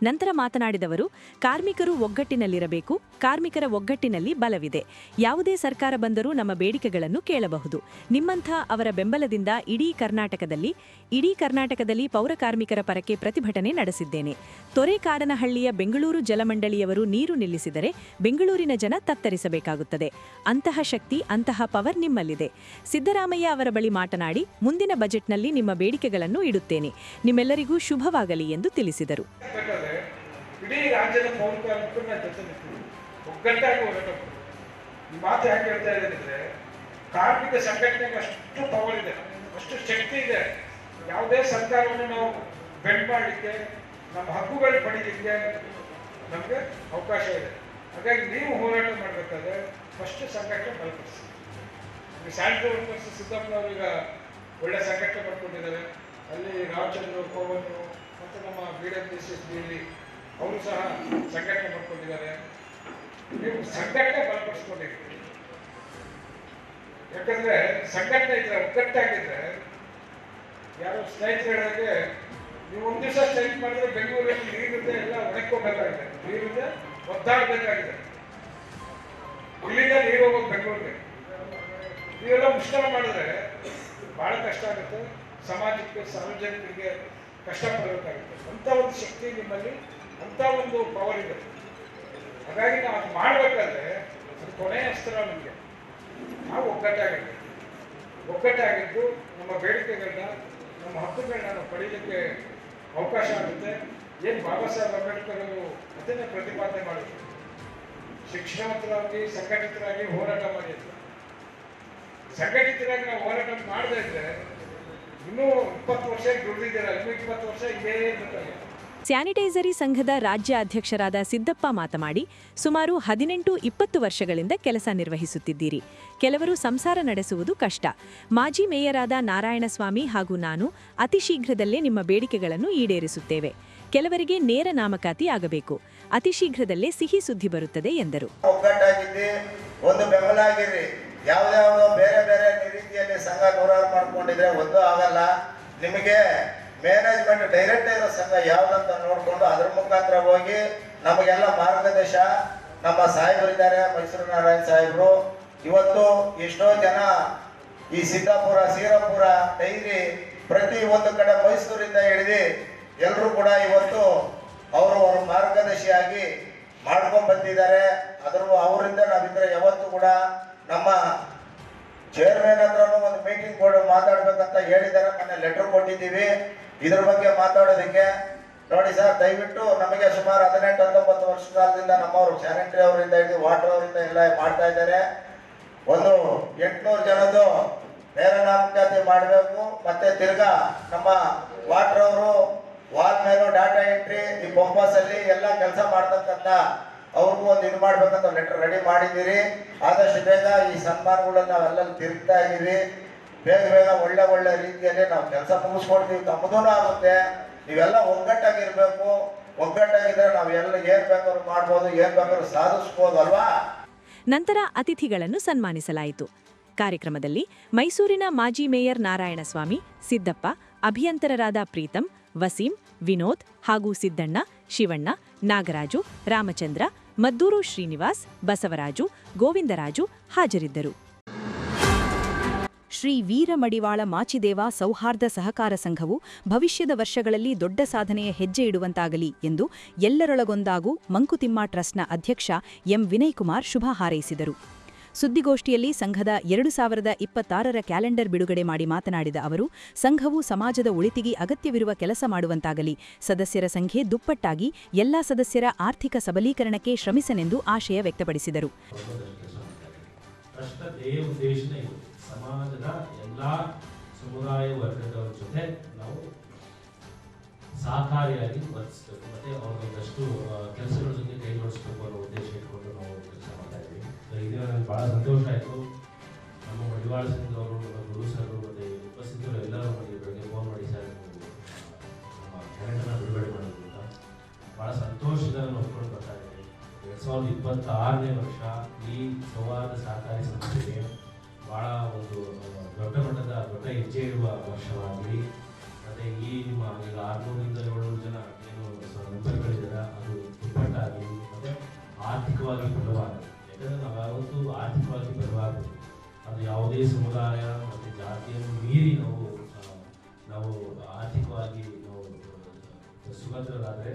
ನಂತರ ಮಾತನಾಡಿದವರು, ಕಾರ್ಮಿಕರು ಒಗ್ಗಟ್ಟಿನಲ್ಲಿರಬೇಕು, ಕಾರ್ಮಿಕರ ಒಗ್ಗಟ್ಟಿನಲ್ಲಿ ಬಲವಿದೆ. ಯಾವುದೇ ಸರ್ಕಾರ ಬಂದರೂ ನಮ್ಮ ಬೇಡಿಕೆಗಳನ್ನು ಕೇಳಬಹುದು. ನಿಮ್ಮಂಥ ಅವರ ಬೆಂಬಲದಿಂದ ಇಡೀ ಕರ್ನಾಟಕದಲ್ಲಿ ಇಡೀ ಕರ್ನಾಟಕದಲ್ಲಿ ಪೌರ ಕಾರ್ಮಿಕರ ಪರಕ್ಕೆ ಪ್ರತಿಭಟನೆ ನಡೆಸಿದ್ದೇನೆ. ತೊರೆಕಾರನಹಳ್ಳಿಯ ಬೆಂಗಳೂರು ಜಲಮಂಡಳಿಯವರು ನೀರು ನಿಲ್ಲಿಸಿದರೆ ಬೆಂಗಳೂರಿನ ಜನ ತತ್ತರಿಸಬೇಕಾಗುತ್ತದೆ. ಅಂತಹ ಶಕ್ತಿ, ಅಂತಹ ಪವರ್ ನಿಮ್ಮಲ್ಲಿದೆ. ಸಿದ್ದರಾಮಯ್ಯ ಅವರ ಬಳಿ ಮಾತನಾಡಿ, ಮುಂದಿನ ಬಜೆಟ್ನಲ್ಲಿ ನಿಮ್ಮ ಬೇಡಿಕೆಗಳನ್ನು ಇಡುತ್ತೇನೆ. ನಿಮ್ಮೆಲ್ಲರಿಗೂ ಶುಭವಾಗಲಿ ಎಂದು ತಿಳಿಸಿದರು. ಬೇಕಾದ್ರೆ ಇಡೀ ರಾಜ್ಯದ ಪೌರ ಕಾರ್ಮಿಕರನ್ನ ಜೊತೆ ನಿಂತಿದ್ದೀವಿ. ಒಗ್ಗಟ್ಟಾಗಿ ಹೋರಾಟ. ಈ ಮಾತು ಯಾಕೆ ಹೇಳ್ತಾ ಇದ್ದೇನೆಂದ್ರೆ ಕಾರ್ಮಿಕ ಸಂಘಟನೆಗೆ ಅಷ್ಟು ಪವರ್ ಇದೆ, ಅಷ್ಟು ಶಕ್ತಿ ಇದೆ. ಯಾವುದೇ ಸರ್ಕಾರವನ್ನು ನಾವು ಬೆಂಡ್ ಮಾಡಲಿಕ್ಕೆ, ನಮ್ಮ ಹಕ್ಕುಗಳು ಪಡೀಲಿಕ್ಕೆ ನಮಗೆ ಅವಕಾಶ ಇದೆ. ಹಾಗಾಗಿ ನೀವು ಹೋರಾಟ ಮಾಡಬೇಕಾದ್ರೆ ಫಸ್ಟ್ ಸಂಘಟನೆ ಬಲಪಡಿಸಿ. ಈ ಸ್ಯಾನಿಟರಿ ವರ್ಕರ್ಸ್ ಸಿದ್ದಪ್ಪನವರು ಈಗ ಒಳ್ಳೆ ಸಂಘಟನೆ ಮಾಡ್ಕೊಂಡಿದ್ದಾರೆ. ಅಲ್ಲಿ ರಾಮಚಂದ್ರ ಕೋವನ್ನು ಮತ್ತು ನಮ್ಮ B M D C S ಅವರು ಸಹ ಸಂಘಟನೆ ಮಾಡ್ಕೊಂಡಿದ್ದಾರೆ. ನೀವು ಸಂಘಟನೆ ಬಲಪಡಿಸ್ಕೊಂಡಿದ್ದೀರಿ ಯಾಕಂದ್ರೆ ಸಂಘಟನೆ ಇದ್ರೆ ಒಗ್ಗಟ್ಟಾಗಿದ್ರೆ ಯಾರೋ ಸ್ನೇಹಿತರು ಹೇಳಿದ್ರೆ ನೀವು ಒಂದು ದಿವಸ ಸ್ನೇಹಿತ ಮಾಡಿದ್ರೆ ಬೆಂಗಳೂರಲ್ಲಿ ನೀರಿದೆ ಎಲ್ಲ ಒಣಕೋಬೇಕಾಗಿದೆ ನೀರಿದೆ ಒದ್ದಾಡಬೇಕಾಗಿದೆ. ಇಲ್ಲಿಂದ ನೀರು ಹೋಗೋದು ಬೆಂಗಳೂರಿಗೆ. ನೀವೆಲ್ಲ ಮುಷ್ಕರ ಮಾಡಿದ್ರೆ ಬಹಳ ಕಷ್ಟ ಆಗುತ್ತೆ. ಸಮಾಜಕ್ಕೆ, ಸಾರ್ವಜನಿಕರಿಗೆ ಕಷ್ಟಪಡಬೇಕಾಗುತ್ತೆ ಅಂತ ಒಂದು ಶಕ್ತಿ ನಿಮ್ಮಲ್ಲಿ, ಅಂತ ಒಂದು ಪವರ್ ಇದೆ. ಹಾಗಾಗಿ ನಾವು ಅದು ಮಾಡಬೇಕಾದ್ರೆ ಅದು ಕೊನೆಯ ಅಸ್ತ್ರ ನಮಗೆ. ನಾವು ಒಗ್ಗಟ್ಟಾಗಿರ್ಬೇಕು ಒಗ್ಗಟ್ಟಾಗಿದ್ದು ನಮ್ಮ ಬೇಡಿಕೆಗಳನ್ನ, ನಮ್ಮ ಹಕ್ಕುಗಳನ್ನ ನಾವು ಪಡೀಲಿಕ್ಕೆ ಅವಕಾಶ ಆಗುತ್ತೆ. ಏನು ಬಾಬಾ ಸಾಹೇಬ್ ಅಂಬೇಡ್ಕರ್ ಅವರು ಅದನ್ನೇ ಪ್ರತಿಪಾದನೆ ಮಾಡಿದ್ರು. ಶಿಕ್ಷಣವಂತರಾಗಿ ಸಂಘಟಿತರಾಗಿ ಹೋರಾಟ ಮಾಡಿದ್ರು. ಸಂಘಟಿತರಾಗಿ ನಾವು ಹೋರಾಟ ಮಾಡದೇ ಇದ್ರೆ ಇನ್ನೂ ಇಪ್ಪತ್ತು ವರ್ಷ ದುಡಿದಿದ್ದೀರ? ಇನ್ನೂ ಇಪ್ಪತ್ತು ವರ್ಷ ಇದೇ ಇರ್ಬೇಕಾಗಿದೆ ಸ್ಯಾನಿಟೈಸರಿ ಸಂಘದ ರಾಜ್ಯ ಅಧ್ಯಕ್ಷರಾದ ಸಿದ್ದಪ್ಪ ಮಾತನಾಡಿ ಸುಮಾರು ಹದಿನೆಂಟು ಇಪ್ಪತ್ತು ವರ್ಷಗಳಿಂದ ಕೆಲಸ ನಿರ್ವಹಿಸುತ್ತಿದ್ದೀರಿ. ಕೆಲವರು ಸಂಸಾರ ನಡೆಸುವುದು ಕಷ್ಟ. ಮಾಜಿ ಮೇಯರಾದ ನಾರಾಯಣಸ್ವಾಮಿ ಹಾಗೂ ನಾನು ಅತಿ ಶೀಘ್ರದಲ್ಲೇ ನಿಮ್ಮ ಬೇಡಿಕೆಗಳನ್ನು ಈಡೇರಿಸುತ್ತೇವೆ. ಕೆಲವರಿಗೆ ನೇರ ನಾಮಕಾತಿ ಆಗಬೇಕು. ಅತಿ ಶೀಘ್ರದಲ್ಲೇ ಸಿಹಿ ಸುದ್ದಿ ಬರುತ್ತದೆ ಎಂದರು. ಒಗ್ಗಟ್ಟಾಗಿದ್ದಿ ಒಂದು ಬೆಂಬಲ ಆಗಿರ್ರಿ ಯಾವ್ದಾವ್ದೋ ಬೇರೆ ಬೇರೆ ರೀತಿಯಲ್ಲಿ ಸಂಘ ಗೌರವ ಮಾಡ್ಕೊಂಡಿದ್ರೆ ಒಂದು ಆಗಲ್ಲ. ನಿಮಗೆ ಮ್ಯಾನೇಜ್ಮೆಂಟ್ ಡೈರೆಕ್ಟ್ ಇರೋ ಸಂಘ ಯಾವ್ದಂತ ನೋಡ್ಕೊಂಡು ಅದ್ರ ಮುಖಾಂತರ ಹೋಗಿ ನಮಗೆಲ್ಲ ಮಾರ್ಗದರ್ಶ. ನಮ್ಮ ಸಾಹೇಬರಿದ್ದಾರೆ ಮೈಸೂರು ನಾರಾಯಣ ಸಾಹೇಬರು. ಇವತ್ತು ಎಷ್ಟೋ ಜನ ಈ ಸಿದ್ದಾಪುರ, ಸೀರಾಪುರ ಡೈರಿ ಪ್ರತಿ ಒಂದು ಕಡೆ ಮೈಸೂರಿಂದ ಹಿಡಿದು ಎಲ್ಲರೂ ಕೂಡ ಇವತ್ತು ಅವರು ಅವರು ಮಾರ್ಗದರ್ಶಿಯಾಗಿ ಮಾಡ್ಕೊಂಡು ಬಂದಿದ್ದಾರೆ. ಅದರ ಅವರಿಂದ ನಾವಿದ್ರೆ ಯಾವತ್ತೂ ಕೂಡ ನಮ್ಮ ಚೇರ್ಮನ್ ಹತ್ರನೂ ಒಂದು ಮೀಟಿಂಗ್ ಕೊಡು, ಮಾತಾಡ್ಬೇಕಂತ ಹೇಳಿದ್ದಾರೆ. ಮೊನ್ನೆ ಲೆಟರ್ ಕೊಟ್ಟಿದ್ದೀವಿ. ಇದ್ರ ಬಗ್ಗೆ ಮಾತಾಡೋದಕ್ಕೆ. ನೋಡಿ ಸರ್, ದಯವಿಟ್ಟು ನಮಗೆ ಸುಮಾರು ಹದಿನೆಂಟು, ಹತ್ತೊಂಬತ್ತು ವರ್ಷ ಕಾಲದಿಂದ ನಮ್ಮವರು ಸ್ಯಾನಿಟರಿ ಅವರಿಂದ ಹಿಡಿದು ವಾಟರ್ ಅವರಿಂದ ಎಲ್ಲ ಮಾಡ್ತಾ ಇದ್ದಾರೆ. ಒಂದು ಎಂಟುನೂರು ಜನದ್ದು ನೇರ ನಾಮಕಾತಿ ಮಾಡಬೇಕು. ಮತ್ತೆ ತಿರ್ಗಾ ನಮ್ಮ ವಾಟರ್ ಅವರು ವಾಲ್ ಮೇಲೂ ಡಾಟಾ ಎಂಟ್ರಿ ಈ ಪಂಪಸ್ ಅಲ್ಲಿ ಎಲ್ಲ ಕೆಲಸ ಮಾಡ್ತಕ್ಕಂಥ ಅವ್ರಿಗೂ ಒಂದು ಇದು ಮಾಡ್ಬೇಕಂತ ಲೆಟರ್ ರೆಡಿ ಮಾಡಿದ್ದೀರಿ. ಆದಷ್ಟು ಬೇಗ ಈ ಸನ್ಮಾನಗಳನ್ನ ನಾವೆಲ್ಲ ತಿರುಗ್ತಾ ಇದ್ದೀವಿ ಬೇಗ ಬೇಗ ಒಳ್ಳೆ ಒಳ್ಳೆ ರೀತಿಯಲ್ಲಿ ನಾವು ಕೆಲಸ ಮುಗಿಸ್ಕೊಡ್ತೀವಿ. ತಮ್ಮದೂ ಆಗುತ್ತೆ. ನೀವೆಲ್ಲ ಒಗ್ಗಟ್ಟಾಗಿರ್ಬೇಕು. ಒಗ್ಗಟ್ಟಾಗಿದ್ರೆ ನಾವು ಎಲ್ಲ ಏನ್ ಬೇಕಾದ್ರೂ ಮಾಡ್ಬೋದು, ಏನ್ ಬೇಕಾದ್ರೂ ಸಾಧಿಸ್ಬೋದು ಅಲ್ವಾ? ನಂತರ ಅತಿಥಿಗಳನ್ನು ಸನ್ಮಾನಿಸಲಾಯಿತು. ಕಾರ್ಯಕ್ರಮದಲ್ಲಿ ಮೈಸೂರಿನ ಮಾಜಿ ಮೇಯರ್ ನಾರಾಯಣಸ್ವಾಮಿ, ಸಿದ್ದಪ್ಪ, ಅಭಿಯಂತರರಾದ ಪ್ರೀತಂ ವಸೀಂ, ವಿನೋದ್ ಹಾಗೂ ಸಿದ್ದಣ್ಣ, ಶಿವಣ್ಣ ನಾಗರಾಜು, ರಾಮಚಂದ್ರ, ಮದ್ದೂರು ಶ್ರೀನಿವಾಸ್, ಬಸವರಾಜು, ಗೋವಿಂದರಾಜು ಹಾಜರಿದ್ದರು. ಶ್ರೀ ವೀರಮಡಿವಾಳ ಮಾಚಿದೇವ ಸೌಹಾರ್ದ ಸಹಕಾರ ಸಂಘವು ಭವಿಷ್ಯದ ವರ್ಷಗಳಲ್ಲಿ ದೊಡ್ಡ ಸಾಧನೆಯ ಹೆಜ್ಜೆ ಇಡುವಂತಾಗಲಿ ಎಂದು ಎಲ್ಲರೊಳಗೊಂದಾಗೂ ಮಂಕುತಿಮ್ಮ ಟ್ರಸ್ಟ್ನ ಅಧ್ಯಕ್ಷ ಎಂ. ವಿನಯ್ ಕುಮಾರ್ ಶುಭ ಹಾರೈಸಿದರು. ಸುದ್ದಿಗೋಷ್ಠಿಯಲ್ಲಿ ಸಂಘದ ಎರಡು ಸಾವಿರದ ಇಪ್ಪತ್ತಾರರ ಕ್ಯಾಲೆಂಡರ್ ಬಿಡುಗಡೆ ಮಾಡಿ ಮಾತನಾಡಿದ ಅವರು, ಸಂಘವು ಸಮಾಜದ ಉಳಿತಿಗೆ ಅಗತ್ಯವಿರುವ ಕೆಲಸ ಮಾಡುವಂತಾಗಲಿ, ಸದಸ್ಯರ ಸಂಖ್ಯೆ ದುಪ್ಪಟ್ಟಾಗಿ ಎಲ್ಲಾ ಸದಸ್ಯರ ಆರ್ಥಿಕ ಸಬಲೀಕರಣಕ್ಕೆ ಶ್ರಮಿಸನೆಂದು ಆಶಯ ವ್ಯಕ್ತಪಡಿಸಿದರು. ಸಮಾಜದ ಎಲ್ಲ ಸಹಕಾರಿಯಾಗಿ ವರ್ತಿಸಬೇಕು. ಮತ್ತು ಅವ್ರಿಗೊಂದಷ್ಟು ಕೆಲಸಗಳ ಜೊತೆ ಕೈಗೊಳಿಸಬೇಕು ಅನ್ನೋ ಉದ್ದೇಶ ಇಟ್ಕೊಂಡು ನಾವು ಇದೇ ನನಗೆ ಭಾಳ ಸಂತೋಷ ಆಯಿತು. ನಮ್ಮ ಮಡಿವಾಳ ಸಿಂಗ್ ಅವರು ನಮ್ಮ ಗುರು ಸರ್ ಮತ್ತು ಉಪಸ್ಥಿತರು ಎಲ್ಲರೂ ನನಗೆ ಬೆಳಗ್ಗೆ ಫೋನ್ ಮಾಡಿ ಸರ್ ನಮ್ಮ ಕ್ಯಾಲೆಂಡರ್ನ ಬಿಡುಗಡೆ ಮಾಡೋದು ಅಂತ. ಭಾಳ ಸಂತೋಷದಿಂದ ನಾನು ಹೊತ್ಕೊಂಡು ಬರ್ತಾ ಇದ್ದೀನಿ. ಎರಡು ಸಾವಿರದ ಇಪ್ಪತ್ತಾರನೇ ವರ್ಷ ಈ ಸೌಹಾರ್ದ ಸಹಕಾರಿ ಸಂಸ್ಥೆಗೆ ಭಾಳ ಒಂದು ದೊಡ್ಡ ಮಟ್ಟದ, ದೊಡ್ಡ ಹೆಜ್ಜೆ ಇರುವ ವರ್ಷವಾಗಲಿ ಮತ್ತು ಈ ನಿಮ್ಮ, ಈಗ ಆರುನೂರಿಂದ ಏಳ್ನೂರು ಜನ ಏನು ಮೆಂಬರ್ಗಳಿದ್ದಾರೆ ಅದು ದುಪ್ಪಟ್ಟಾಗಲಿ ಮತ್ತು ಆರ್ಥಿಕವಾಗಿ ಬಲವಾಗಲಿ ಯಾಕಂದರೆ ನಾವು ಯಾವತ್ತೂ ಆರ್ಥಿಕವಾಗಿ ಬರಬಾರ್ದು ಅದು ಯಾವುದೇ ಸಮುದಾಯ ಮತ್ತು ಜಾತಿಯನ್ನು ಮೀರಿ ನಾವು ನಾವು ಆರ್ಥಿಕವಾಗಿ ನಾವು ಸುಭದ್ರರಾದರೆ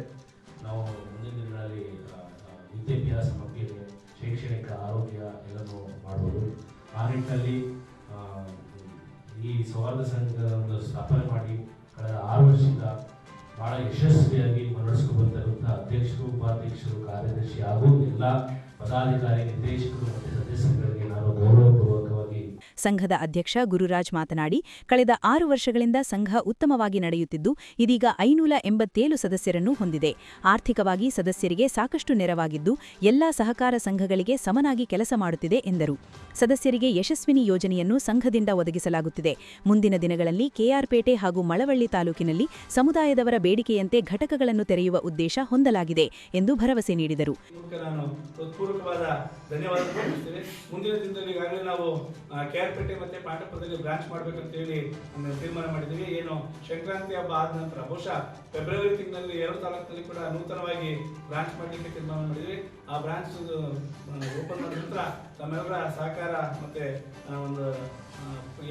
ನಾವು ಮುಂದಿನ ದಿನಗಳಲ್ಲಿ ವಿದ್ಯಾಭ್ಯಾಸ ಮಕ್ಕಳಿಗೆ ಶೈಕ್ಷಣಿಕ ಆರೋಗ್ಯ ಎಲ್ಲನೂ ಮಾಡ್ಬೋದು. ಆ ನಿಟ್ಟಿನಲ್ಲಿ ಈ ಸೌಹಾರ್ದ ಸಂಘದ ಒಂದು ಸ್ಥಾಪನೆ ಮಾಡಿ ಕಳೆದ ಆರು ವರ್ಷದಿಂದ ಭಾಳ ಯಶಸ್ವಿಯಾಗಿ ಮುನ್ನಡೆಸ್ಕೊಂಡು ಬಂದಿರುವಂಥ ಅಧ್ಯಕ್ಷರು, ಉಪಾಧ್ಯಕ್ಷರು, ಕಾರ್ಯದರ್ಶಿ ಹಾಗೂ ಎಲ್ಲ ಪದಾಧಿಕಾರಿ ನಿರ್ದೇಶಕರು ಮತ್ತು ಸದಸ್ಯರುಗಳಿಗೆ ನಾನು ಸಂಘದ ಅಧ್ಯಕ್ಷ ಗುರುರಾಜ್ ಮಾತನಾಡಿ, ಕಳೆದ ಆರು ವರ್ಷಗಳಿಂದ ಸಂಘ ಉತ್ತಮವಾಗಿ ನಡೆಯುತ್ತಿದ್ದು, ಇದೀಗ ಐನೂರ ಎಂಬತ್ತೇಳು ಸದಸ್ಯರನ್ನು ಹೊಂದಿದೆ. ಆರ್ಥಿಕವಾಗಿ ಸದಸ್ಯರಿಗೆ ಸಾಕಷ್ಟು ನೆರವಾಗಿದ್ದು, ಎಲ್ಲಾ ಸಹಕಾರ ಸಂಘಗಳಿಗೆ ಸಮನಾಗಿ ಕೆಲಸ ಮಾಡುತ್ತಿದೆ ಎಂದರು. ಸದಸ್ಯರಿಗೆ ಯಶಸ್ವಿನಿ ಯೋಜನೆಯನ್ನು ಸಂಘದಿಂದ ಒದಗಿಸಲಾಗುತ್ತಿದೆ. ಮುಂದಿನ ದಿನಗಳಲ್ಲಿ ಕೆಆರ್ಪೇಟೆ ಹಾಗೂ ಮಳವಳ್ಳಿ ತಾಲೂಕಿನಲ್ಲಿ ಸಮುದಾಯದವರ ಬೇಡಿಕೆಯಂತೆ ಘಟಕಗಳನ್ನು ತೆರೆಯುವ ಉದ್ದೇಶ ಹೊಂದಲಾಗಿದೆ ಎಂದು ಭರವಸೆ ನೀಡಿದರು. ಮುಂದಿನ ದಿನದಲ್ಲಿ ಈಗಾಗಲೇ ನಾವು ಕೆ ಮತ್ತೆ ಪೇಟೆ ಮತ್ತೆ ಪಾಂಡಪುರದಲ್ಲಿ ಬ್ರಾಂಚ್ ಮಾಡ್ಬೇಕಂತ ಹೇಳಿ ತೀರ್ಮಾನ ಮಾಡಿದ್ದೀವಿ. ಏನು ಸಂಕ್ರಾಂತಿ ಹಬ್ಬ ಆದ ನಂತರ ಬಹುಶಃ ಫೆಬ್ರವರಿ ತಿಂಗಳಲ್ಲಿ ಎರಡು ತಾಲೂಕಿನಲ್ಲಿ ಕೂಡ ನೂತನವಾಗಿ ಬ್ರಾಂಚ್ ಮಾಡಲಿಕ್ಕೆ ತೀರ್ಮಾನ ಮಾಡಿದ್ವಿ. ಆ ಬ್ರಾಂಚ್ ಓಪನ್ ಮಾಡಿದ ನಂತರ ತಮ್ಮೆಲ್ಲರ ಸಹಕಾರ ಮತ್ತೆ ಒಂದು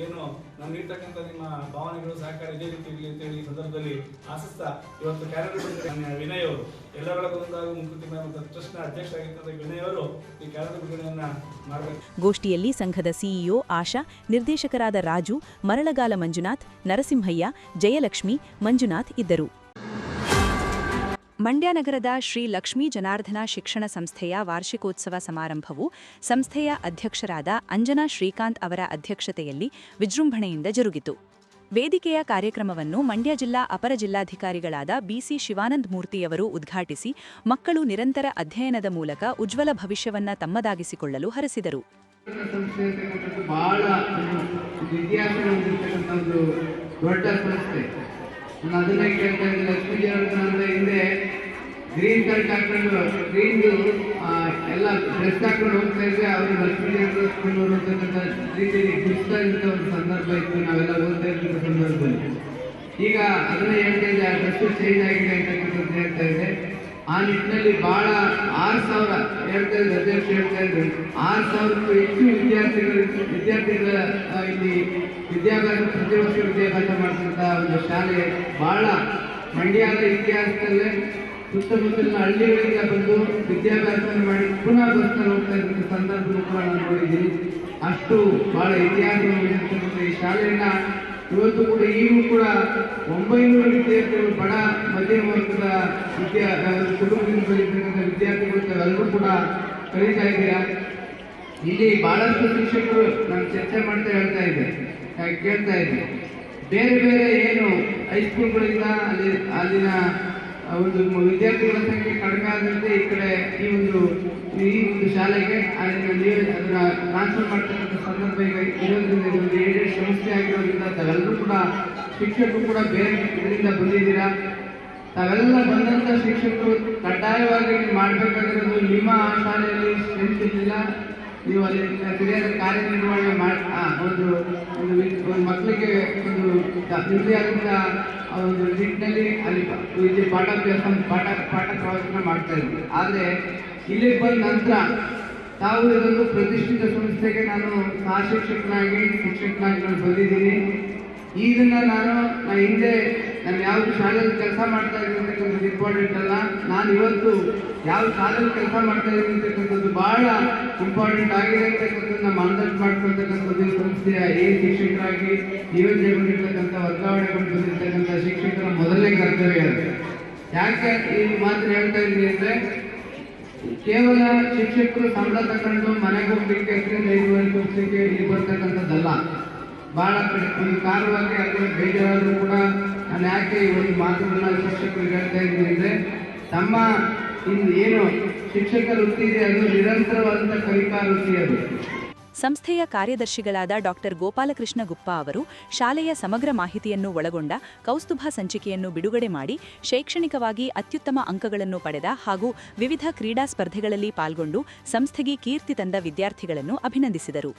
ಏನು ನಮ್ಗೆ ಇರ್ತಕ್ಕಂಥ ನಿಮ್ಮ ಭಾವನೆಗಳು, ಸಹಕಾರ ಇದೇ ರೀತಿ ಇರಲಿ ಅಂತ ಹೇಳಿ ಈ ಸಂದರ್ಭದಲ್ಲಿ ಆಶಿಸ್ತಾ, ಇವತ್ತು ಕ್ಯಾಲೆಂಡರ್ ವಿನಯ್ ಅವರು. ಎಲ್ಲರೊಳಗೊಂದಾಗಿ ಮುಖ್ಯ ಮತ್ತು ಟ್ರಸ್ಟ್ನ ಅಧ್ಯಕ್ಷರಾಗಿರ್ತಕ್ಕಂಥ ವಿನಯ್ ಅವರು ಈ ಕ್ಯಾಲೆಂಡರ್ ಬಿಡುಗಡೆಯನ್ನ ಮಾಡಬೇಕು. ಗೋಷ್ಠಿಯಲ್ಲಿ ಸಂಘದ ಸಿಇಒ ಆಶಾ, ನಿರ್ದೇಶಕರಾದ ರಾಜು, ಮರಳಗಾಲ ಮಂಜುನಾಥ್, ನರಸಿಂಹಯ್ಯ, ಜಯಲಕ್ಷ್ಮಿ, ಮಂಜುನಾಥ್ ಇದ್ದರು. ಮಂಡ್ಯ ನಗರದ ಶ್ರೀ ಲಕ್ಷ್ಮೀ ಜನಾರ್ಧನ ಶಿಕ್ಷಣ ಸಂಸ್ಥೆಯ ವಾರ್ಷಿಕೋತ್ಸವ ಸಮಾರಂಭವು ಸಂಸ್ಥೆಯ ಅಧ್ಯಕ್ಷರಾದ ಅಂಜನಾ ಶ್ರೀಕಾಂತ್ ಅವರ ಅಧ್ಯಕ್ಷತೆಯಲ್ಲಿ ವಿಜೃಂಭಣೆಯಿಂದ ಜರುಗಿತು. ವೇದಿಕೆಯ ಕಾರ್ಯಕ್ರಮವನ್ನು ಮಂಡ್ಯ ಜಿಲ್ಲಾ ಅಪರ ಜಿಲ್ಲಾಧಿಕಾರಿಗಳಾದ ಬಿಸಿ ಶಿವಾನಂದ ಮೂರ್ತಿಯವರು ಉದ್ಘಾಟಿಸಿ ಮಕ್ಕಳು ನಿರಂತರ ಅಧ್ಯಯನದ ಮೂಲಕ ಉಜ್ವಲ ಭವಿಷ್ಯವನ್ನ ತಮ್ಮದಾಗಿಸಿಕೊಳ್ಳಲು ಹರಸಿದರು. ಸಂಸ್ಥೆ. ಗ್ರೀನ್ ಶರ್ಟ್ ಹಾಕೊಂಡು ಗ್ರೀನ್ ಎಲ್ಲ ಡ್ರೆಸ್ ಹಾಕೊಂಡು ಹೋಗ್ತಾ ಇದ್ರೆ ಅವರು ಲಕ್ಷ್ಮೀ ಅಂತಕ್ಕಂಥ ರೀತಿಯಲ್ಲಿ ಇದ್ದ ಒಂದು ಸಂದರ್ಭ ಇತ್ತು. ನಾವೆಲ್ಲ ಓದ್ತಾ ಇದ್ದ ಸಂದರ್ಭದಲ್ಲಿ. ಈಗ ಅದನ್ನ ಹೇಳ್ತಾ ಇದೆ ಆ ಡ್ರೆಸ್ ಚೇಂಜ್ ಆಗಿದೆ ಅಂತಕ್ಕಂಥದ್ದು ಹೇಳ್ತಾ ಇದೆ ಆ ನಿಟ್ಟಿನಲ್ಲಿ ಬಹಳ ಆರು ಸಾವಿರ ಹೇಳ್ತಾ ಇದ್ರು, ಅಧ್ಯಕ್ಷ ಹೇಳ್ತಾ ಇದ್ರು. ಆರು ಸಾವಿರಕ್ಕೂ ಹೆಚ್ಚು ವಿದ್ಯಾರ್ಥಿಗಳು, ವಿದ್ಯಾರ್ಥಿಗಳ ಇಲ್ಲಿ ವಿದ್ಯಾಭ್ಯಾಸ ಪ್ರತಿ ವರ್ಷ ವಿದ್ಯಾಭ್ಯಾಸ ಮಾಡ್ತಕ್ಕಂಥ ಒಂದು ಶಾಲೆ ಬಹಳ ಮಂಡ್ಯದ ಇತಿಹಾಸದಲ್ಲೇ ಸುತ್ತಮುತ್ತಲಿನ ಹಳ್ಳಿಗಳಿಂದ ಬಂದು ವಿದ್ಯಾಭ್ಯಾಸವನ್ನು ಮಾಡಿ ಪುನಃ ಬಸ್ನಲ್ಲಿ ಹೋಗ್ತಾ ಕೂಡ ನಾನು ನೋಡಿದ್ದೀನಿ. ಅಷ್ಟು ಬಹಳ ಇತಿಹಾಸ ಈ ಶಾಲೆಯನ್ನ ಇವತ್ತು ಕೂಡ ಈಗೂ ಕೂಡ ಒಂಬೈನೂರು ವಿದ್ಯಾರ್ಥಿಗಳು ಬಡ ಮಧ್ಯಮ ವರ್ಗದ ವಿದ್ಯಾ ಕುಟುಂಬದಿಂದ ಬಂದಿರ್ತಕ್ಕಂಥ ವಿದ್ಯಾರ್ಥಿಗಳು ತಾವೆಲ್ಲರೂ ಕೂಡ ಕಲಿತಾ ಇದ್ದೀರಾ? ಇಲ್ಲಿ ಬಹಳಷ್ಟು ಶಿಕ್ಷಕರು ನಾನು ಚರ್ಚೆ ಮಾಡ್ತಾ ಹೇಳ್ತಾ ಇದ್ದೆ. ಕೇಳ್ತಾ ಇದ್ದೆ. ಬೇರೆ ಬೇರೆ ಏನು ಹೈಸ್ಕೂಲ್ಗಳಿಂದ ಅಲ್ಲಿ, ಅಲ್ಲಿನ ಒಂದು ವಿದ್ಯಾರ್ಥಿಗಳ ಸಂಖ್ಯೆ ಕಡಿಮೆ ಆದಂತೆ ಈ ಕಡೆ ಈ ಒಂದು ಈ ಒಂದು ಶಾಲೆಗೆ ಅದನ್ನ ನೀವು ಅದರ ಟ್ರಾನ್ಸ್ಫರ್ ಮಾಡ್ತಕ್ಕಂಥ ಸಂದರ್ಭ ಈಗ ಇರೋದ್ರಿಂದ ಇದೊಂದು ಏಡೆಡ್ ಸಮಸ್ಯೆ ಆಗಿರೋದ್ರಿಂದ ತಾವೆಲ್ಲರೂ ಕೂಡ ಶಿಕ್ಷಕರು ಕೂಡ ಬೇರೆ ಇದರಿಂದ ಬಂದಿದ್ದೀರಾ? ತಾವೆಲ್ಲ ಬಂದಂಥ ಶಿಕ್ಷಕರು ಕಡ್ಡಾಯವಾಗಿ ಮಾಡಬೇಕಾಗಿರೋದು ನಿಮ್ಮ ಶಾಲೆಯಲ್ಲಿ ಸ್ಟ್ರೆಂತ್ ಇರಲಿಲ್ಲ? ನೀವು ಅಲ್ಲಿ ಸರಿಯಾದ ಕಾರ್ಯನಿರ್ವಹಣೆ ಮಾಡಿ ಒಂದು ಒಂದು ಮಕ್ಕಳಿಗೆ ಒಂದು ನಿಮ್ಮದೇ ಆ ಒಂದು ನಿಟ್ಟಿನಲ್ಲಿ ಅಲ್ಲಿ ಇಲ್ಲಿ ಪಾಠ ಪಾಠಾಭ್ಯಾಸ, ಪಾಠ ಪಾಠ ಪ್ರವಚನ ಮಾಡ್ತಾ ಇದ್ವಿ. ಆದರೆ ಇಲ್ಲಿಗೆ ಬಂದ ನಂತರ ತಾವು ಇದೊಂದು ಪ್ರತಿಷ್ಠಿತ ಸಂಸ್ಥೆಗೆ ನಾನು ಸಹ ಶಿಕ್ಷಕನಾಗಿ ಶಿಕ್ಷಕನಾಗಿ ನಾನು ಬಂದಿದ್ದೀನಿ. ಇದನ್ನ ನಾನು ಹಿಂದೆ ನಾನು ಯಾವ ಶಾಲೆಯಲ್ಲಿ ಕೆಲಸ ಮಾಡ್ತಾ ಇರ್ತಕ್ಕಂಥದ್ದು ಇಂಪಾರ್ಟೆಂಟ್ ಅಲ್ಲ. ನಾನು ಇವತ್ತು ಯಾವ ಶಾಲೆಯಲ್ಲಿ ಕೆಲಸ ಮಾಡ್ತಾ ಇರ್ತಕ್ಕಂಥದ್ದು ಬಹಳ ಇಂಪಾರ್ಟೆಂಟ್ ಆಗಿದೆ ಅಂತಕ್ಕಂಥದ್ದು ಅಂದಾಜು ಮಾಡ್ಕೊಳ್ತಕ್ಕಂಥದ್ದು ಸಂಸ್ಥೆಯ ಏ ಶಿಕ್ಷಕರಾಗಿ ನಿಯೋಜನೆಗೊಂಡಿರ್ತಕ್ಕಂಥ ವರ್ಗಾವಣೆಗೊಂಡು ಬಂದಿರ್ತಕ್ಕಂಥ ಶಿಕ್ಷಕರ ಮೊದಲನೇ ಕರ್ತವ್ಯ ಅದು. ಯಾಕೆ ಈ ಮಾತು ಹೇಳ್ತಾ ಇದ್ದೀನಿ ಅಂದ್ರೆ ಕೇವಲ ಶಿಕ್ಷಕರು ಸಂಬಳ ತಗೊಂಡು ಮನೆಗೆ ಹೋಗ್ಲಿಕ್ಕೆ ಅಷ್ಟೇ ಐದುವರೆ ಹೋಗ್ಲಿಕ್ಕೆ ಇಲ್ಲಿ ಬರ್ತಕ್ಕಂಥದ್ದಲ್ಲ. ಒಂದು ಕಾರಣವಾಗಿ ಅಲ್ಲಿ ಬೇಜಾರಾದರೂ ಕೂಡ ನಾನು ಯಾಕೆ ಈ ಒಂದು ಮಾತುಗಳನ್ನ ಶಿಕ್ಷಕರಿಗೆ ಹೇಳ್ತಾ ಇದ್ದೀನಿ ತಮ್ಮ ಇನ್ನು ಏನು ಶಿಕ್ಷಕ ವೃತ್ತಿ ಇದೆ, ಅದು ನಿರಂತರವಾದಂಥ ಕಲಿಕಾ ವೃತ್ತಿ ಅದು. ಸಂಸ್ಥೆಯ ಕಾರ್ಯದರ್ಶಿಗಳಾದ ಡಾಕ್ಟರ್ ಗೋಪಾಲಕೃಷ್ಣ ಗುಪ್ಪ ಅವರು ಶಾಲೆಯ ಸಮಗ್ರ ಮಾಹಿತಿಯನ್ನು ಒಳಗೊಂಡ ಕೌಸ್ತುಭ ಸಂಚಿಕೆಯನ್ನು ಬಿಡುಗಡೆ ಮಾಡಿ ಶೈಕ್ಷಣಿಕವಾಗಿ ಅತ್ಯುತ್ತಮ ಅಂಕಗಳನ್ನು ಪಡೆದ ಹಾಗೂ ವಿವಿಧ ಕ್ರೀಡಾ ಸ್ಪರ್ಧೆಗಳಲ್ಲಿ ಪಾಲ್ಗೊಂಡು ಸಂಸ್ಥೆಗೆ ಕೀರ್ತಿ ತಂದ ವಿದ್ಯಾರ್ಥಿಗಳನ್ನು ಅಭಿನಂದಿಸಿದರು.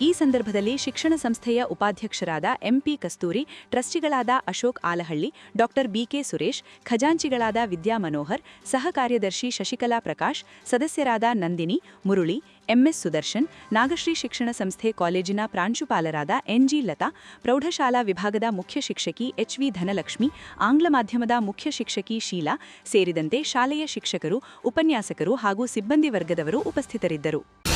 ಈ ಸಂದರ್ಭದಲ್ಲಿ ಶಿಕ್ಷಣ ಸಂಸ್ಥೆಯ ಉಪಾಧ್ಯಕ್ಷರಾದ M P Kasturi, ಟ್ರಸ್ಟಿಗಳಾದ Ashok Alahalli, doctor B K Suresh, ಖಜಾಂಚಿಗಳಾದ Vidya Manohar ಸಹ ಕಾರ್ಯದರ್ಶಿ ಶಶಿಕಲಾ ಪ್ರಕಾಶ್, ಸದಸ್ಯರಾದ ನಂದಿನಿ, ಮುರುಳಿ, ಎಂಎಸ್ ಸುದರ್ಶನ್, ನಾಗಶ್ರೀ ಶಿಕ್ಷಣ ಸಂಸ್ಥೆ ಕಾಲೇಜಿನ ಪ್ರಾಂಶುಪಾಲರಾದ ಎನ್ಜಿ ಲತಾ, ಪ್ರೌಢಶಾಲಾ ವಿಭಾಗದ ಮುಖ್ಯ ಶಿಕ್ಷಕಿ ಎಚ್ವಿ ಧನಲಕ್ಷ್ಮಿ, ಆಂಗ್ಲ ಮಾಧ್ಯಮದ ಮುಖ್ಯ ಶಿಕ್ಷಕಿ ಶೀಲಾ, ಸೇರಿದಂತೆ ಶಾಲೆಯ ಶಿಕ್ಷಕರು, ಉಪನ್ಯಾಸಕರು ಹಾಗೂ ಸಿಬ್ಬಂದಿ ವರ್ಗದವರು ಉಪಸ್ಥಿತರಿದ್ದರು.